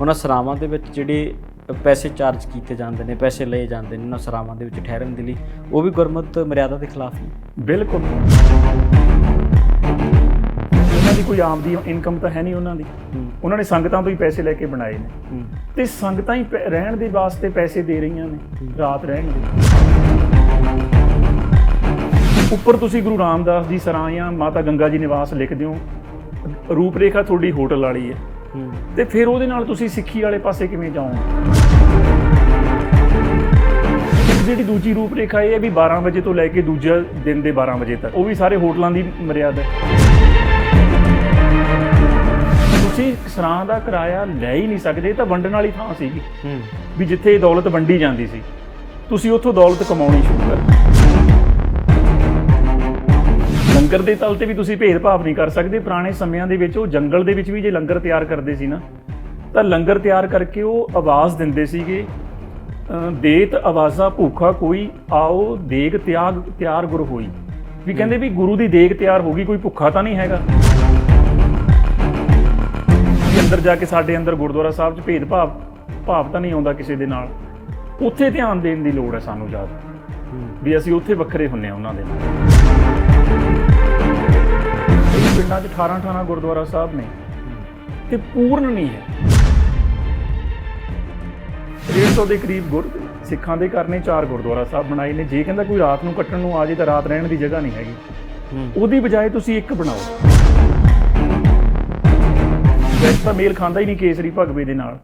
ਉਹਨਾਂ ਸਰਾਵਾਂ ਦੇ ਵਿੱਚ ਜਿਹੜੇ ਪੈਸੇ ਚਾਰਜ ਕੀਤੇ ਜਾਂਦੇ ਨੇ ਪੈਸੇ ਲਏ ਜਾਂਦੇ ਨੇ ਉਹਨਾਂ ਸਰਾਵਾਂ ਦੇ ਵਿੱਚ ਠਹਿਰਨ ਦੇ ਲਈ ਉਹ ਵੀ ਗੁਰਮਤ ਮਰਿਆਦਾ ਦੇ ਖਿਲਾਫ ਨੇ ਬਿਲਕੁਲ। ਉਹਨਾਂ ਦੀ ਕੋਈ ਆਮਦੀ ਇਨਕਮ ਤਾਂ ਹੈ ਨਹੀਂ ਉਹਨਾਂ ਦੀ। ਹੂੰ। ਉਹਨਾਂ ਨੇ ਸੰਗਤਾਂ ਤੋਂ ਹੀ ਪੈਸੇ ਲੈ ਕੇ ਬਣਾਏ ਨੇ। ਹੂੰ। ਤੇ ਸੰਗਤਾਂ ਹੀ ਰਹਿਣ ਦੇ ਵਾਸਤੇ ਪੈਸੇ ਦੇ ਰਹੀਆਂ ਨੇ ਰਾਤ ਰਹਿਣ ਦੇ। ਉੱਪਰ ਤੁਸੀਂ ਗੁਰੂ ਰਾਮਦਾਸ ਜੀ ਸਰਾਂ ਜਾਂ ਮਾਤਾ ਗੰਗਾ ਜੀ ਨਿਵਾਸ ਲਿਖਦੇ ਹੋ ਰੂਪ ਰੇਖਾ ਤੁਹਾਡੀ ਹੋਟਲ ਵਾਲੀ ਹੈ ਹੂੰ। ਤੇ ਫਿਰ ਉਹਦੇ ਨਾਲ ਤੁਸੀਂ ਸਿੱਖੀ ਵਾਲੇ ਪਾਸੇ ਕਿਵੇਂ ਜਾਓਗੇ? ਜਿਹੜੀ ਦੂਜੀ ਰੂਪ ਰੇਖਾ ਇਹ ਹੈ ਵੀ 12 ਵਜੇ ਤੋਂ ਲੈ ਕੇ ਦੂਜੇ ਦਿਨ ਦੇ 12 ਵਜੇ ਤੱਕ ਉਹ ਵੀ ਸਾਰੇ ਹੋਟਲਾਂ ਦੀ ਮਰਿਆਦਾ ਹੈ। ਤੁਸੀਂ ਸਰਾਂ ਦਾ ਕਿਰਾਇਆ ਲੈ ਹੀ ਨਹੀਂ ਸਕਦੇ ਤਾਂ ਵੰਡਣ ਵਾਲੀ ਥਾਂ ਸੀਗੀ। ਵੀ ਜਿੱਥੇ ਇਹ ਦੌਲਤ ਵੰਡੀ ਜਾਂਦੀ ਸੀ। ਤੁਸੀਂ ਉੱਥੋਂ ਦੌਲਤ ਕਮਾਉਣੀ ਸ਼ੁਰੂ ਕਰ ਦਿੱਤੀ। ਲੰਗਰ ਦੇ ਤਲ ਤੇ ਵੀ ਤੁਸੀਂ ਭੇਦਭਾਵ ਨਹੀਂ ਕਰ ਸਕਦੇ। ਪੁਰਾਣੇ ਸਮਿਆਂ ਦੇ ਵਿੱਚ ਉਹ ਜੰਗਲ ਦੇ ਵਿੱਚ ਵੀ ਜੇ ਲੰਗਰ ਤਿਆਰ ਕਰਦੇ ਸੀ ਨਾ ਤਾਂ ਲੰਗਰ ਤਿਆਰ ਕਰਕੇ ਉਹ ਆਵਾਜ਼ ਦਿੰਦੇ ਸੀਗੇ ਦੇਤ ਆਵਾਜ਼ਾ ਭੂਖਾ ਕੋਈ ਆਓ ਦੇਗ ਤਿਆਗ ਤਿਆਰ ਗੁਰ ਹੋਈ। ਵੀ ਕਹਿੰਦੇ ਵੀ ਗੁਰੂ ਦੀ ਦੇਗ ਤਿਆਰ ਹੋ ਗਈ ਕੋਈ ਭੁੱਖਾ ਤਾਂ ਨਹੀਂ ਹੈਗਾ। ਵੀ ਅੰਦਰ ਜਾ ਕੇ ਸਾਡੇ ਅੰਦਰ ਗੁਰਦੁਆਰਾ ਸਾਹਿਬ 'ਚ ਭੇਦਭਾਵ ਭਾਵ ਤਾਂ ਨਹੀਂ ਆਉਂਦਾ ਕਿਸੇ ਦੇ ਨਾਲ। ਉੱਥੇ ਧਿਆਨ ਦੇਣ ਦੀ ਲੋੜ ਹੈ ਸਾਨੂੰ ਜ਼ਿਆਦਾ। ਵੀ ਅਸੀਂ ਉੱਥੇ ਵੱਖਰੇ ਹੁੰਨੇ ਆ ਉਹਨਾਂ ਦੇ ਨਾਲ। ਇਹ ਪਿੰਡਾਂ 'ਚ 18 18 ਗੁਰਦੁਆਰਾ ਸਾਹਿਬ ਨੇ। ਤੇ ਪੂਰਨ ਨਹੀਂ ਹੈ। 150 ਦੇ ਕਰੀਬ ਗੁਰ ਸਿੱਖਾਂ ਦੇ ਘਰ ਨੇ ਚਾਰ ਗੁਰਦੁਆਰਾ ਸਾਹਿਬ ਬਣਾਏ ਨੇ। ਜੇ ਕਹਿੰਦਾ ਕੋਈ ਰਾਤ ਨੂੰ ਕੱਟਣ ਨੂੰ ਆ ਜੇ ਤਾਂ ਰਾਤ ਰਹਿਣ ਦੀ ਜਗ੍ਹਾ ਨਹੀਂ ਹੈਗੀ। ਉਹਦੀ ਬਜਾਏ ਤੁਸੀਂ ਇੱਕ ਬਣਾਓ। ਵੈਸੇ ਤਾਂ ਮੇਲ ਖਾਂਦਾ ਹੀ ਨਹੀਂ ਕੇਸਰੀ ਭਗਵੇ ਦੇ ਨਾਲ।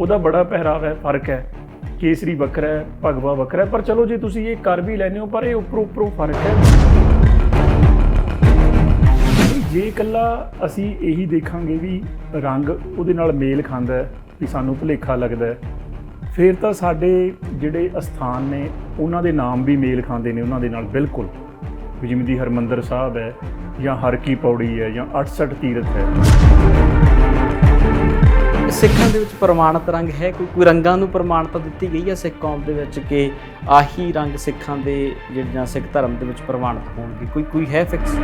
ਉਹਦਾ ਬੜਾ ਪਹਿਰਾਵਾ ਹੈ ਫ਼ਰਕ ਹੈ। ਕੇਸਰੀ ਵੱਖਰਾ ਹੈ ਭਗਵਾ ਵੱਖਰਾ ਹੈ। ਪਰ ਚਲੋ ਜੇ ਤੁਸੀਂ ਇਹ ਕਰ ਵੀ ਲੈਨੇ ਹੋ ਪਰ ਇਹ ਉੱਪਰੋਂ ਉੱਪਰੋਂ ਫ਼ਰਕ ਹੈ। ਜੇ ਇਕੱਲਾ ਅਸੀਂ ਇਹੀ ਦੇਖਾਂਗੇ ਵੀ ਰੰਗ ਉਹਦੇ ਨਾਲ ਮੇਲ ਖਾਂਦਾ ਹੈ, ਵੀ ਸਾਨੂੰ ਭੁਲੇਖਾ ਲੱਗਦਾ ਹੈ, ਫਿਰ ਤਾਂ ਸਾਡੇ ਜਿਹੜੇ ਅਸਥਾਨ ਨੇ, ਉਹਨਾਂ ਦੇ ਨਾਮ ਵੀ ਮੇਲ ਖਾਂਦੇ ਨੇ ਉਹਨਾਂ ਦੇ ਨਾਲ ਬਿਲਕੁਲ। ਵੀ ਜਿਵੇਂ ਦੀ ਹਰਮੰਦਰ ਸਾਹਿਬ ਹੈ, ਜਾਂ ਹਰ ਕੀ ਪੌੜੀ ਹੈ, ਜਾਂ 68 ਤੀਰਥ ਹੈ। ਸਿੱਖਾਂ ਦੇ ਵਿੱਚ ਪ੍ਰਮਾਣਿਤ ਰੰਗ ਹੈ ਕੋਈ? ਕੋਈ ਰੰਗਾਂ ਨੂੰ ਪ੍ਰਮਾਣਤਾ ਦਿੱਤੀ ਗਈ ਹੈ ਸਿੱਖ ਕੌਮ ਦੇ ਵਿੱਚ ਕਿ ਆਹੀ ਰੰਗ ਸਿੱਖਾਂ ਦੇ, ਜਿਹੜੀਆਂ ਸਿੱਖ ਧਰਮ ਦੇ ਵਿੱਚ ਪ੍ਰਮਾਣਿਤ ਹੋਣਗੇ? ਕੋਈ ਕੋਈ ਹੈ ਫਿਕਸ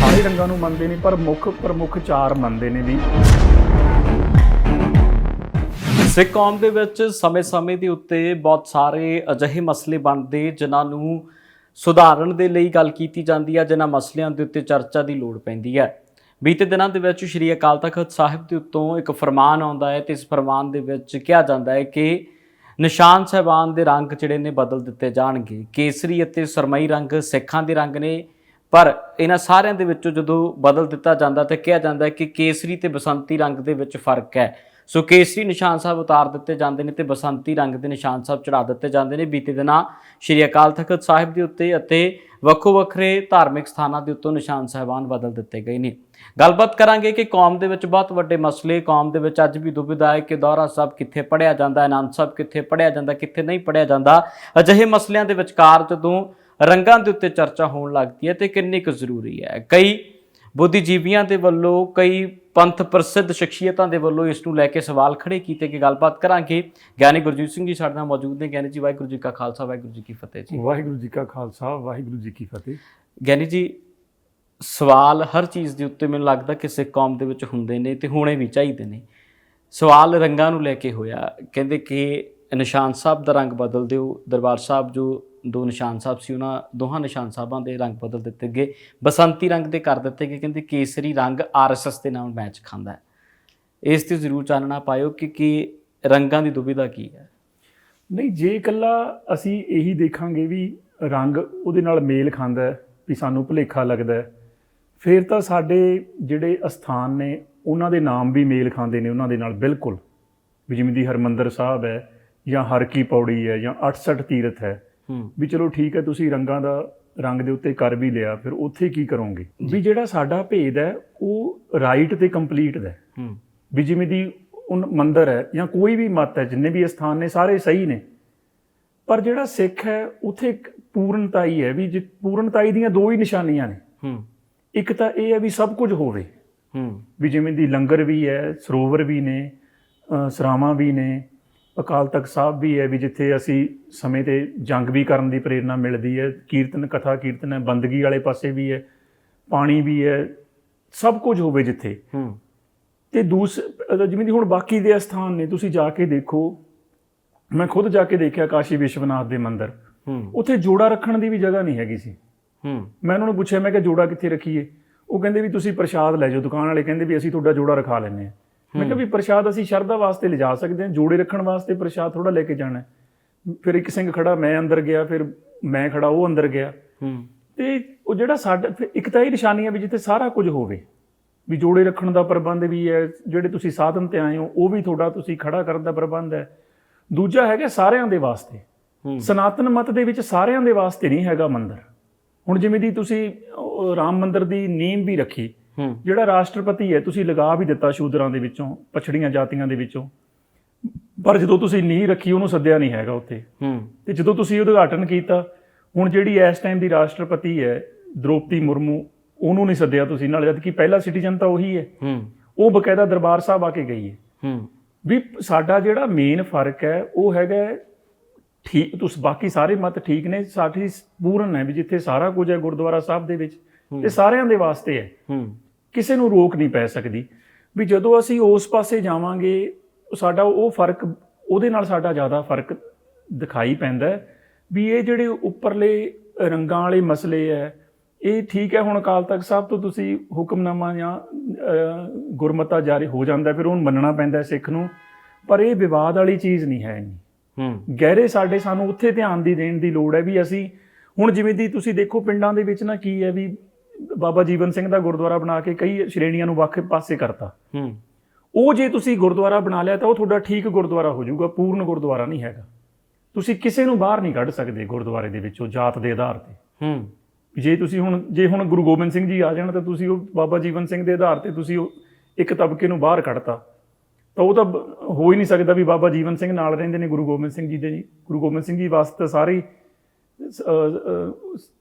ਸਾਰੇ ਰੰਗਾਂ ਨੂੰ ਮੰਨਦੇ ਨੇ, ਪਰ ਮੁੱਖ ਪ੍ਰਮੁੱਖ ਚਾਰ ਮੰਨਦੇ ਨੇ ਵੀ। ਸਿੱਖ ਕੌਮ ਦੇ ਵਿੱਚ ਸਮੇਂ-ਸਮੇਂ ਦੇ ਉੱਤੇ ਬਹੁਤ ਸਾਰੇ ਅਜਿਹੇ ਮਸਲੇ ਬਣਦੇ, ਜਿਨ੍ਹਾਂ ਨੂੰ ਸੁਧਾਰਨ ਦੇ ਲਈ ਗੱਲ ਕੀਤੀ ਜਾਂਦੀ ਹੈ, ਜਿਨ੍ਹਾਂ ਮਸਲਿਆਂ ਦੇ ਉੱਤੇ ਚਰਚਾ ਦੀ ਲੋੜ ਪੈਂਦੀ ਹੈ। ਬੀਤੇ ਦਿਨਾਂ ਦੇ ਵਿੱਚ ਸ਼੍ਰੀ ਅਕਾਲ ਤਖਤ ਸਾਹਿਬ ਦੇ ਉੱਤੋਂ ਇੱਕ ਫਰਮਾਨ ਆਉਂਦਾ ਹੈ ਤੇ ਇਸ ਫਰਮਾਨ ਦੇ ਵਿੱਚ ਕਿਹਾ ਜਾਂਦਾ ਹੈ ਕਿ ਨਿਸ਼ਾਨ ਸਾਹਿਬਾਨ ਦੇ ਰੰਗ ਜਿਹੜੇ ਨੇ ਬਦਲ ਦਿੱਤੇ ਜਾਣਗੇ। ਕੇਸਰੀ ਅਤੇ ਸਰਮਈ ਰੰਗ ਸਿੱਖਾਂ ਦੇ ਰੰਗ ਨੇ ਪਰ ਇਹਨਾਂ ਸਾਰਿਆਂ ਦੇ ਵਿੱਚੋਂ ਜਦੋਂ ਬਦਲ ਦਿੱਤਾ ਜਾਂਦਾ ਤਾਂ ਕਿਹਾ ਜਾਂਦਾ ਕਿ ਕੇਸਰੀ ਤੇ ਬਸੰਤੀ ਰੰਗ ਦੇ ਵਿੱਚ ਫ਼ਰਕ ਹੈ। ਸੋ ਕੇਸਰੀ ਨਿਸ਼ਾਨ ਸਾਹਿਬ ਉਤਾਰ ਦਿੱਤੇ ਜਾਂਦੇ ਨੇ ਤੇ ਬਸੰਤੀ ਰੰਗ ਦੇ ਨਿਸ਼ਾਨ ਸਾਹਿਬ ਚੜਾ ਦਿੱਤੇ ਜਾਂਦੇ ਨੇ। ਬੀਤੇ ਦਿਨਾਂ ਸ਼੍ਰੀ ਅਕਾਲ ਤਖਤ ਸਾਹਿਬ ਦੇ ਉੱਤੇ ਅਤੇ ਵੱਖੋ ਵੱਖਰੇ ਧਾਰਮਿਕ ਸਥਾਨਾਂ ਦੇ ਉੱਤੋਂ ਨਿਸ਼ਾਨ ਸਾਹਿਬਾਨ ਬਦਲ ਦਿੱਤੇ ਗਏ ਨੇ। ਗੱਲਬਾਤ ਕਰਾਂਗੇ ਕਿ ਕੌਮ ਦੇ ਵਿੱਚ ਬਹੁਤ ਵੱਡੇ ਮਸਲੇ, ਕੌਮ ਦੇ ਵਿੱਚ ਅੱਜ ਵੀ ਦੁਬਿਧਾ ਹੈ ਕਿ ਦੌਰਾ ਸਾਹਿਬ ਕਿੱਥੇ ਪੜਿਆ ਜਾਂਦਾ ਹੈ, ਆਨੰਦ ਸਾਹਿਬ ਕਿੱਥੇ ਪੜਿਆ ਜਾਂਦਾ, ਕਿੱਥੇ ਨਹੀਂ ਪੜਿਆ ਜਾਂਦਾ। ਅਜਿਹੇ ਮਸਲਿਆਂ ਦੇ ਵਿਚਕਾਰ ਜਦੋਂ ਰੰਗਾਂ ਦੇ ਉੱਤੇ ਚਰਚਾ ਹੋਣ ਲੱਗਦੀ ਹੈ ਤੇ ਕਿੰਨੀ ਕੁ ਜ਼ਰੂਰੀ ਹੈ। ਕਈ ਬੁੱਧੀਜੀਵੀਆਂ ਦੇ ਵੱਲੋਂ ਕਈ ਪੰਥ ਪ੍ਰਸਿੱਧ ਸ਼ਖਸੀਅਤਾਂ ਦੇ ਵੱਲੋਂ ਇਸ ਨੂੰ ਲੈ ਕੇ ਸਵਾਲ ਖੜੇ ਕੀਤੇ ਕਿ ਗੱਲਬਾਤ ਕਰਾਂਗੇ। ਗਿਆਨੀ ਗੁਰਜੀਤ ਸਿੰਘ ਜੀ ਸਾਡੇ ਨਾਲ ਮੌਜੂਦ ਨੇ। ਗਿਆਨੀ ਜੀ ਵਾਹਿਗੁਰੂ ਜੀ ਕਾ ਖਾਲਸਾ ਵਾਹਿਗੁਰੂ ਜੀ ਕੀ ਫਤਿਹ ਜੀ। ਵਾਹਿਗੁਰੂ ਜੀ ਕਾ ਖਾਲਸਾ ਵਾਹਿਗੁਰੂ ਜੀ ਕੀ ਫਤਿਹ। ਗਿਆਨੀ ਜੀ ਸਵਾਲ ਹਰ ਚੀਜ਼ ਦੇ ਉੱਤੇ ਮੈਨੂੰ ਲੱਗਦਾ ਕਿ ਸਿੱਖ ਕੌਮ ਦੇ ਵਿੱਚ ਹੁੰਦੇ ਨੇ ਤੇ ਹੋਣੇ ਵੀ ਚਾਹੀਦੇ ਨੇ। ਸਵਾਲ ਰੰਗਾਂ ਨੂੰ ਲੈ ਕੇ ਹੋਇਆ। ਕਹਿੰਦੇ ਕਿ ਨਿਸ਼ਾਨ ਸਾਹਿਬ ਦਾ ਰੰਗ ਬਦਲ ਦਿਓ। ਦਰਬਾਰ ਸਾਹਿਬ ਜੋ ਦੋ ਨਿਸ਼ਾਨ ਸਾਹਿਬ ਸੀ, ਉਹਨਾਂ ਦੋਹਾਂ ਨਿਸ਼ਾਨ ਸਾਹਿਬਾਂ ਦੇ ਰੰਗ ਬਦਲ ਦਿੱਤੇ ਗਏ। ਬਸੰਤੀ ਰੰਗ ਦੇ ਕਰ ਦਿੱਤੇ ਗਏ, ਕਹਿੰਦੇ ਕੇਸਰੀ ਰੰਗ ਆਰਐਸਐਸ ਦੇ ਨਾਲ ਮੈਚ ਖਾਂਦਾ ਹੈ। ਇਸ ਤੇ ਜ਼ਰੂਰ ਚਾਨਣਾ ਪਾਇਓ ਕਿ ਕੀ ਰੰਗਾਂ ਦੀ ਦੁਬਿਧਾ ਕੀ ਹੈ। ਨਹੀਂ, ਜੇ ਇਕੱਲਾ ਅਸੀਂ ਇਹੀ ਦੇਖਾਂਗੇ ਵੀ ਰੰਗ ਉਹਦੇ ਨਾਲ ਮੇਲ ਖਾਂਦਾ ਹੈ, ਵੀ ਸਾਨੂੰ ਭੁਲੇਖਾ ਲੱਗਦਾ ਹੈ, ਫਿਰ ਤਾਂ ਸਾਡੇ ਜਿਹੜੇ ਅਸਥਾਨ ਨੇ, ਉਹਨਾਂ ਦੇ ਨਾਮ ਵੀ ਮੇਲ ਖਾਂਦੇ ਨੇ ਉਹਨਾਂ ਦੇ ਨਾਲ ਬਿਲਕੁਲ। ਵੀ ਜਿਵੇਂ ਦੀ ਹਰਮੰਦਰ ਸਾਹਿਬ ਹੈ ਜਾਂ ਹਰ ਕੀ ਪੌੜੀ ਹੈ ਜਾਂ 68 ਤੀਰਥ ਹੈ ਵੀ ਚਲੋ ਠੀਕ ਹੈ ਤੁਸੀਂ ਰੰਗਾਂ ਦਾ ਰੰਗ ਦੇ ਉੱਤੇ ਕਰ ਵੀ ਲਿਆ ਫਿਰ ਉੱਥੇ ਕੀ ਕਰੋਗੇ? ਵੀ ਜਿਹੜਾ ਸਾਡਾ ਭੇਦ ਹੈ ਉਹ ਰਾਈਟ ਤੇ ਕੰਪਲੀਟ ਦਾ ਵੀ ਜਿਵੇਂ ਦੀ ਉਹ ਮੰਦਰ ਹੈ ਜਾਂ ਕੋਈ ਵੀ ਮਤ ਹੈ ਜਿੰਨੇ ਵੀ ਅਸਥਾਨ ਨੇ ਸਾਰੇ ਸਹੀ ਨੇ। ਪਰ ਜਿਹੜਾ ਸਿੱਖ ਹੈ ਉਥੇ ਇੱਕ ਪੂਰਨਤਾ ਹੀ ਹੈ ਵੀ ਜੇ ਪੂਰਨਤਾਈ ਦੀਆਂ ਦੋ ਹੀ ਨਿਸ਼ਾਨੀਆਂ ਨੇ। ਹੂੰ। ਇੱਕ ਤਾਂ ਇਹ ਹੈ ਵੀ ਸਭ ਕੁਝ ਹੋਵੇ। ਹੂੰ। ਵੀ ਜਿਵੇਂ ਦੀ ਲੰਗਰ ਵੀ ਹੈ ਸਰੋਵਰ ਵੀ ਨੇ ਸਰਾਵਾਂ ਵੀ ਨੇ ਅਕਾਲ ਤਖਤ ਸਾਹਿਬ ਵੀ ਹੈ ਵੀ ਜਿੱਥੇ ਅਸੀਂ ਸਮੇਂ ਤੇ ਜੰਗ ਵੀ ਕਰਨ ਦੀ ਪ੍ਰੇਰਣਾ ਮਿਲਦੀ ਹੈ ਕੀਰਤਨ ਕਥਾ ਕੀਰਤਨ ਹੈ ਬੰਦਗੀ ਵਾਲੇ ਪਾਸੇ ਵੀ ਹੈ ਪਾਣੀ ਵੀ ਹੈ ਸਭ ਕੁਝ ਹੋਵੇ ਜਿੱਥੇ। ਹੂੰ। ਤੇ ਦੂਸ ਜਿਵੇਂ ਦੀ ਹੁਣ ਬਾਕੀ ਦੇ ਅਸਥਾਨ ਨੇ ਤੁਸੀਂ ਜਾ ਕੇ ਦੇਖੋ ਮੈਂ ਖੁਦ ਜਾ ਕੇ ਦੇਖਿਆ ਕਾਸ਼ੀ ਵਿਸ਼ਵਨਾਥ ਦੇ ਮੰਦਿਰ। ਹੂੰ। ਉੱਥੇ ਜੋੜਾ ਰੱਖਣ ਦੀ ਵੀ ਜਗ੍ਹਾ ਨਹੀਂ ਹੈਗੀ ਸੀ। ਹੂੰ। ਮੈਂ ਉਹਨਾਂ ਨੂੰ ਪੁੱਛਿਆ ਮੈਂ ਕਿ ਜੋੜਾ ਕਿੱਥੇ ਰੱਖੀਏ? ਉਹ ਕਹਿੰਦੇ ਵੀ ਤੁਸੀਂ ਪ੍ਰਸ਼ਾਦ ਲੈ ਜਾਓ ਦੁਕਾਨ ਵਾਲੇ ਕਹਿੰਦੇ ਵੀ ਅਸੀਂ ਤੁਹਾਡਾ ਜੋੜਾ ਰਖਾ ਲੈਂਦੇ ਹਾਂ। ਮੈਂ ਕਿਹਾ ਵੀ ਪ੍ਰਸ਼ਾਦ ਅਸੀਂ ਸ਼ਰਧਾ ਵਾਸਤੇ ਲਿਜਾ ਸਕਦੇ ਹਾਂ ਜੋੜੇ ਰੱਖਣ ਵਾਸਤੇ ਪ੍ਰਸ਼ਾਦ ਥੋੜਾ ਲੈ ਕੇ ਜਾਣਾ। ਫਿਰ ਇੱਕ ਸਿੰਘ ਖੜਾ ਮੈਂ ਅੰਦਰ ਗਿਆ ਫਿਰ ਮੈਂ ਖੜਾ ਉਹ ਅੰਦਰ ਗਿਆ। ਹੂੰ। ਤੇ ਉਹ ਜਿਹੜਾ ਸਾਡਾ ਇੱਕ ਤਾਂ ਇਹ ਨਿਸ਼ਾਨੀ ਹੈ ਵੀ ਜਿੱਥੇ ਸਾਰਾ ਕੁਝ ਹੋਵੇ ਵੀ ਜੋੜੇ ਰੱਖਣ ਦਾ ਪ੍ਰਬੰਧ ਵੀ ਹੈ ਜਿਹੜੇ ਤੁਸੀਂ ਸਾਧਨ ਤੇ ਆਏ ਹੋ ਉਹ ਵੀ ਤੁਹਾਡਾ ਤੁਸੀਂ ਖੜਾ ਕਰਨ ਦਾ ਪ੍ਰਬੰਧ ਹੈ। ਦੂਜਾ ਹੈਗਾ ਸਾਰਿਆਂ ਦੇ ਵਾਸਤੇ। ਸਨਾਤਨ ਮਤ ਦੇ ਵਿੱਚ ਸਾਰਿਆਂ ਦੇ ਵਾਸਤੇ ਨਹੀਂ ਹੈਗਾ ਮੰਦਿਰ। ਹੁਣ ਜਿਵੇਂ ਦੀ ਤੁਸੀਂ ਰਾਮ ਮੰਦਿਰ ਦੀ ਨੀਂਹ ਵੀ ਰੱਖੀ ਜਿਹੜਾ ਰਾਸ਼ਟਰਪਤੀ ਹੈ ਤੁਸੀਂ ਲਗਾ ਵੀ ਦਿੱਤਾ ਸ਼ੂਦਰਾਂ ਦੇ ਵਿੱਚੋਂ ਪਛੜੀਆਂ ਜਾਤੀਆਂ ਦੇ ਵਿੱਚੋਂ। ਪਰ ਜਦੋਂ ਤੁਸੀਂ ਨੀਂਹ ਰੱਖੀ ਉਹਨੂੰ ਸੱਦਿਆ ਨਹੀਂ ਹੈਗਾ ਉੱਥੇ। ਹੂੰ। ਤੇ ਜਦੋਂ ਤੁਸੀਂ ਉਦਘਾਟਨ ਕੀਤਾ ਹੁਣ ਜਿਹੜੀ ਇਸ ਟਾਈਮ ਦੀ ਰਾਸ਼ਟਰਪਤੀ ਹੈ ਦ੍ਰੋਪਦੀ ਮੁਰਮੂ ਉਹਨੂੰ ਨਹੀਂ ਸੱਦਿਆ ਤੁਸੀਂ ਨਾਲ ਜਦ ਕਿ ਪਹਿਲਾ ਸਿਟੀਜ਼ਨ ਤਾਂ ਉਹੀ ਹੈ। ਹੂੰ। ਉਹ ਬਕਾਇਦਾ ਦਰਬਾਰ ਸਾਹਿਬ ਆ ਕੇ ਗਈ ਹੈ। ਹੂੰ। ਵੀ ਸਾਡਾ ਜਿਹੜਾ ਮੇਨ ਫ਼ਰਕ ਹੈ ਉਹ ਹੈਗਾ ਠੀਕ ਤੁਸੀਂ ਬਾਕੀ ਸਾਰੇ ਮਤ ਠੀਕ ਨੇ ਸਾਡੀ ਪੂਰਨ ਹੈ ਵੀ ਜਿੱਥੇ ਸਾਰਾ ਕੁਝ ਹੈ ਗੁਰਦੁਆਰਾ ਸਾਹਿਬ ਦੇ ਵਿੱਚ ਤੇ ਸਾਰਿਆਂ ਦੇ ਵਾਸਤੇ ਹੈ। ਹੂੰ। ਕਿਸੇ ਨੂੰ ਰੋਕ ਨਹੀਂ ਪੈ ਸਕਦੀ। ਵੀ ਜਦੋਂ ਅਸੀਂ ਉਸ ਪਾਸੇ ਜਾਵਾਂਗੇ ਸਾਡਾ ਉਹ ਫ਼ਰਕ ਉਹਦੇ ਨਾਲ ਸਾਡਾ ਜ਼ਿਆਦਾ ਫ਼ਰਕ ਦਿਖਾਈ ਪੈਂਦਾ ਵੀ ਇਹ ਜਿਹੜੇ ਉੱਪਰਲੇ ਰੰਗਾਂ ਵਾਲੇ ਮਸਲੇ ਹੈ ਇਹ ਠੀਕ ਹੈ ਹੁਣ ਅਕਾਲ ਤਖਤ ਸਾਹਿਬ ਤੋਂ ਤੁਸੀਂ ਹੁਕਮਨਾਮਾ ਜਾਂ ਗੁਰਮਤਾ ਜਾਰੀ ਹੋ ਜਾਂਦਾ ਫਿਰ ਉਹਨੂੰ ਮੰਨਣਾ ਪੈਂਦਾ ਸਿੱਖ ਨੂੰ। ਪਰ ਇਹ ਵਿਵਾਦ ਵਾਲੀ ਚੀਜ਼ ਨਹੀਂ ਹੈ ਇੰਨੀ। ਹੂੰ। ਗਹਿਰੇ ਸਾਡੇ ਸਾਨੂੰ ਉੱਥੇ ਧਿਆਨ ਦੀ ਦੇਣ ਦੀ ਲੋੜ ਹੈ ਵੀ ਅਸੀਂ ਹੁਣ ਜਿਵੇਂ ਦੀ ਤੁਸੀਂ ਦੇਖੋ ਪਿੰਡਾਂ ਦੇ ਵਿੱਚ ਨਾ ਕੀ ਹੈ ਵੀ ਬਾਬਾ ਜੀਵਨ ਸਿੰਘ ਦਾ ਗੁਰਦੁਆਰਾ ਬਣਾ ਕੇ ਕਈ ਸ਼੍ਰੇਣੀਆਂ ਨੂੰ ਵੱਖ ਪਾਸੇ ਕਰਤਾ। ਹੂੰ। ਉਹ ਜੇ ਤੁਸੀਂ ਗੁਰਦੁਆਰਾ ਬਣਾ ਲਿਆ ਤਾਂ ਉਹ ਤੁਹਾਡਾ ਠੀਕ ਗੁਰਦੁਆਰਾ ਹੋ ਜਾਊਗਾ ਪੂਰਨ ਗੁਰਦੁਆਰਾ ਨਹੀਂ ਹੈਗਾ। ਤੁਸੀਂ ਕਿਸੇ ਨੂੰ ਬਾਹਰ ਨਹੀਂ ਕੱਢ ਸਕਦੇ ਗੁਰਦੁਆਰੇ ਦੇ ਵਿੱਚੋਂ ਜਾਤ ਦੇ ਆਧਾਰ ਤੇ। ਹੂੰ। ਜੇ ਤੁਸੀਂ ਹੁਣ ਜੇ ਹੁਣ ਗੁਰੂ ਗੋਬਿੰਦ ਸਿੰਘ ਜੀ ਆ ਜਾਣ ਤਾਂ ਤੁਸੀਂ ਉਹ ਬਾਬਾ ਜੀਵਨ ਸਿੰਘ ਦੇ ਆਧਾਰ ਤੇ ਤੁਸੀਂ ਉਹ ਇੱਕ ਤਬਕੇ ਨੂੰ ਬਾਹਰ ਕੱਢਤਾ। ਤਾਂ ਉਹ ਤਾਂ ਹੋ ਹੀ ਨਹੀਂ ਸਕਦਾ ਵੀ ਬਾਬਾ ਜੀਵਨ ਸਿੰਘ ਨਾਲ ਰਹਿੰਦੇ ਨੇ ਗੁਰੂ ਗੋਬਿੰਦ ਸਿੰਘ ਜੀ ਦੇ ਜੀ। ਗੁਰੂ ਗੋਬਿੰਦ ਸਿੰਘ ਜੀ ਵਾਸਤੇ ਸਾਰੇ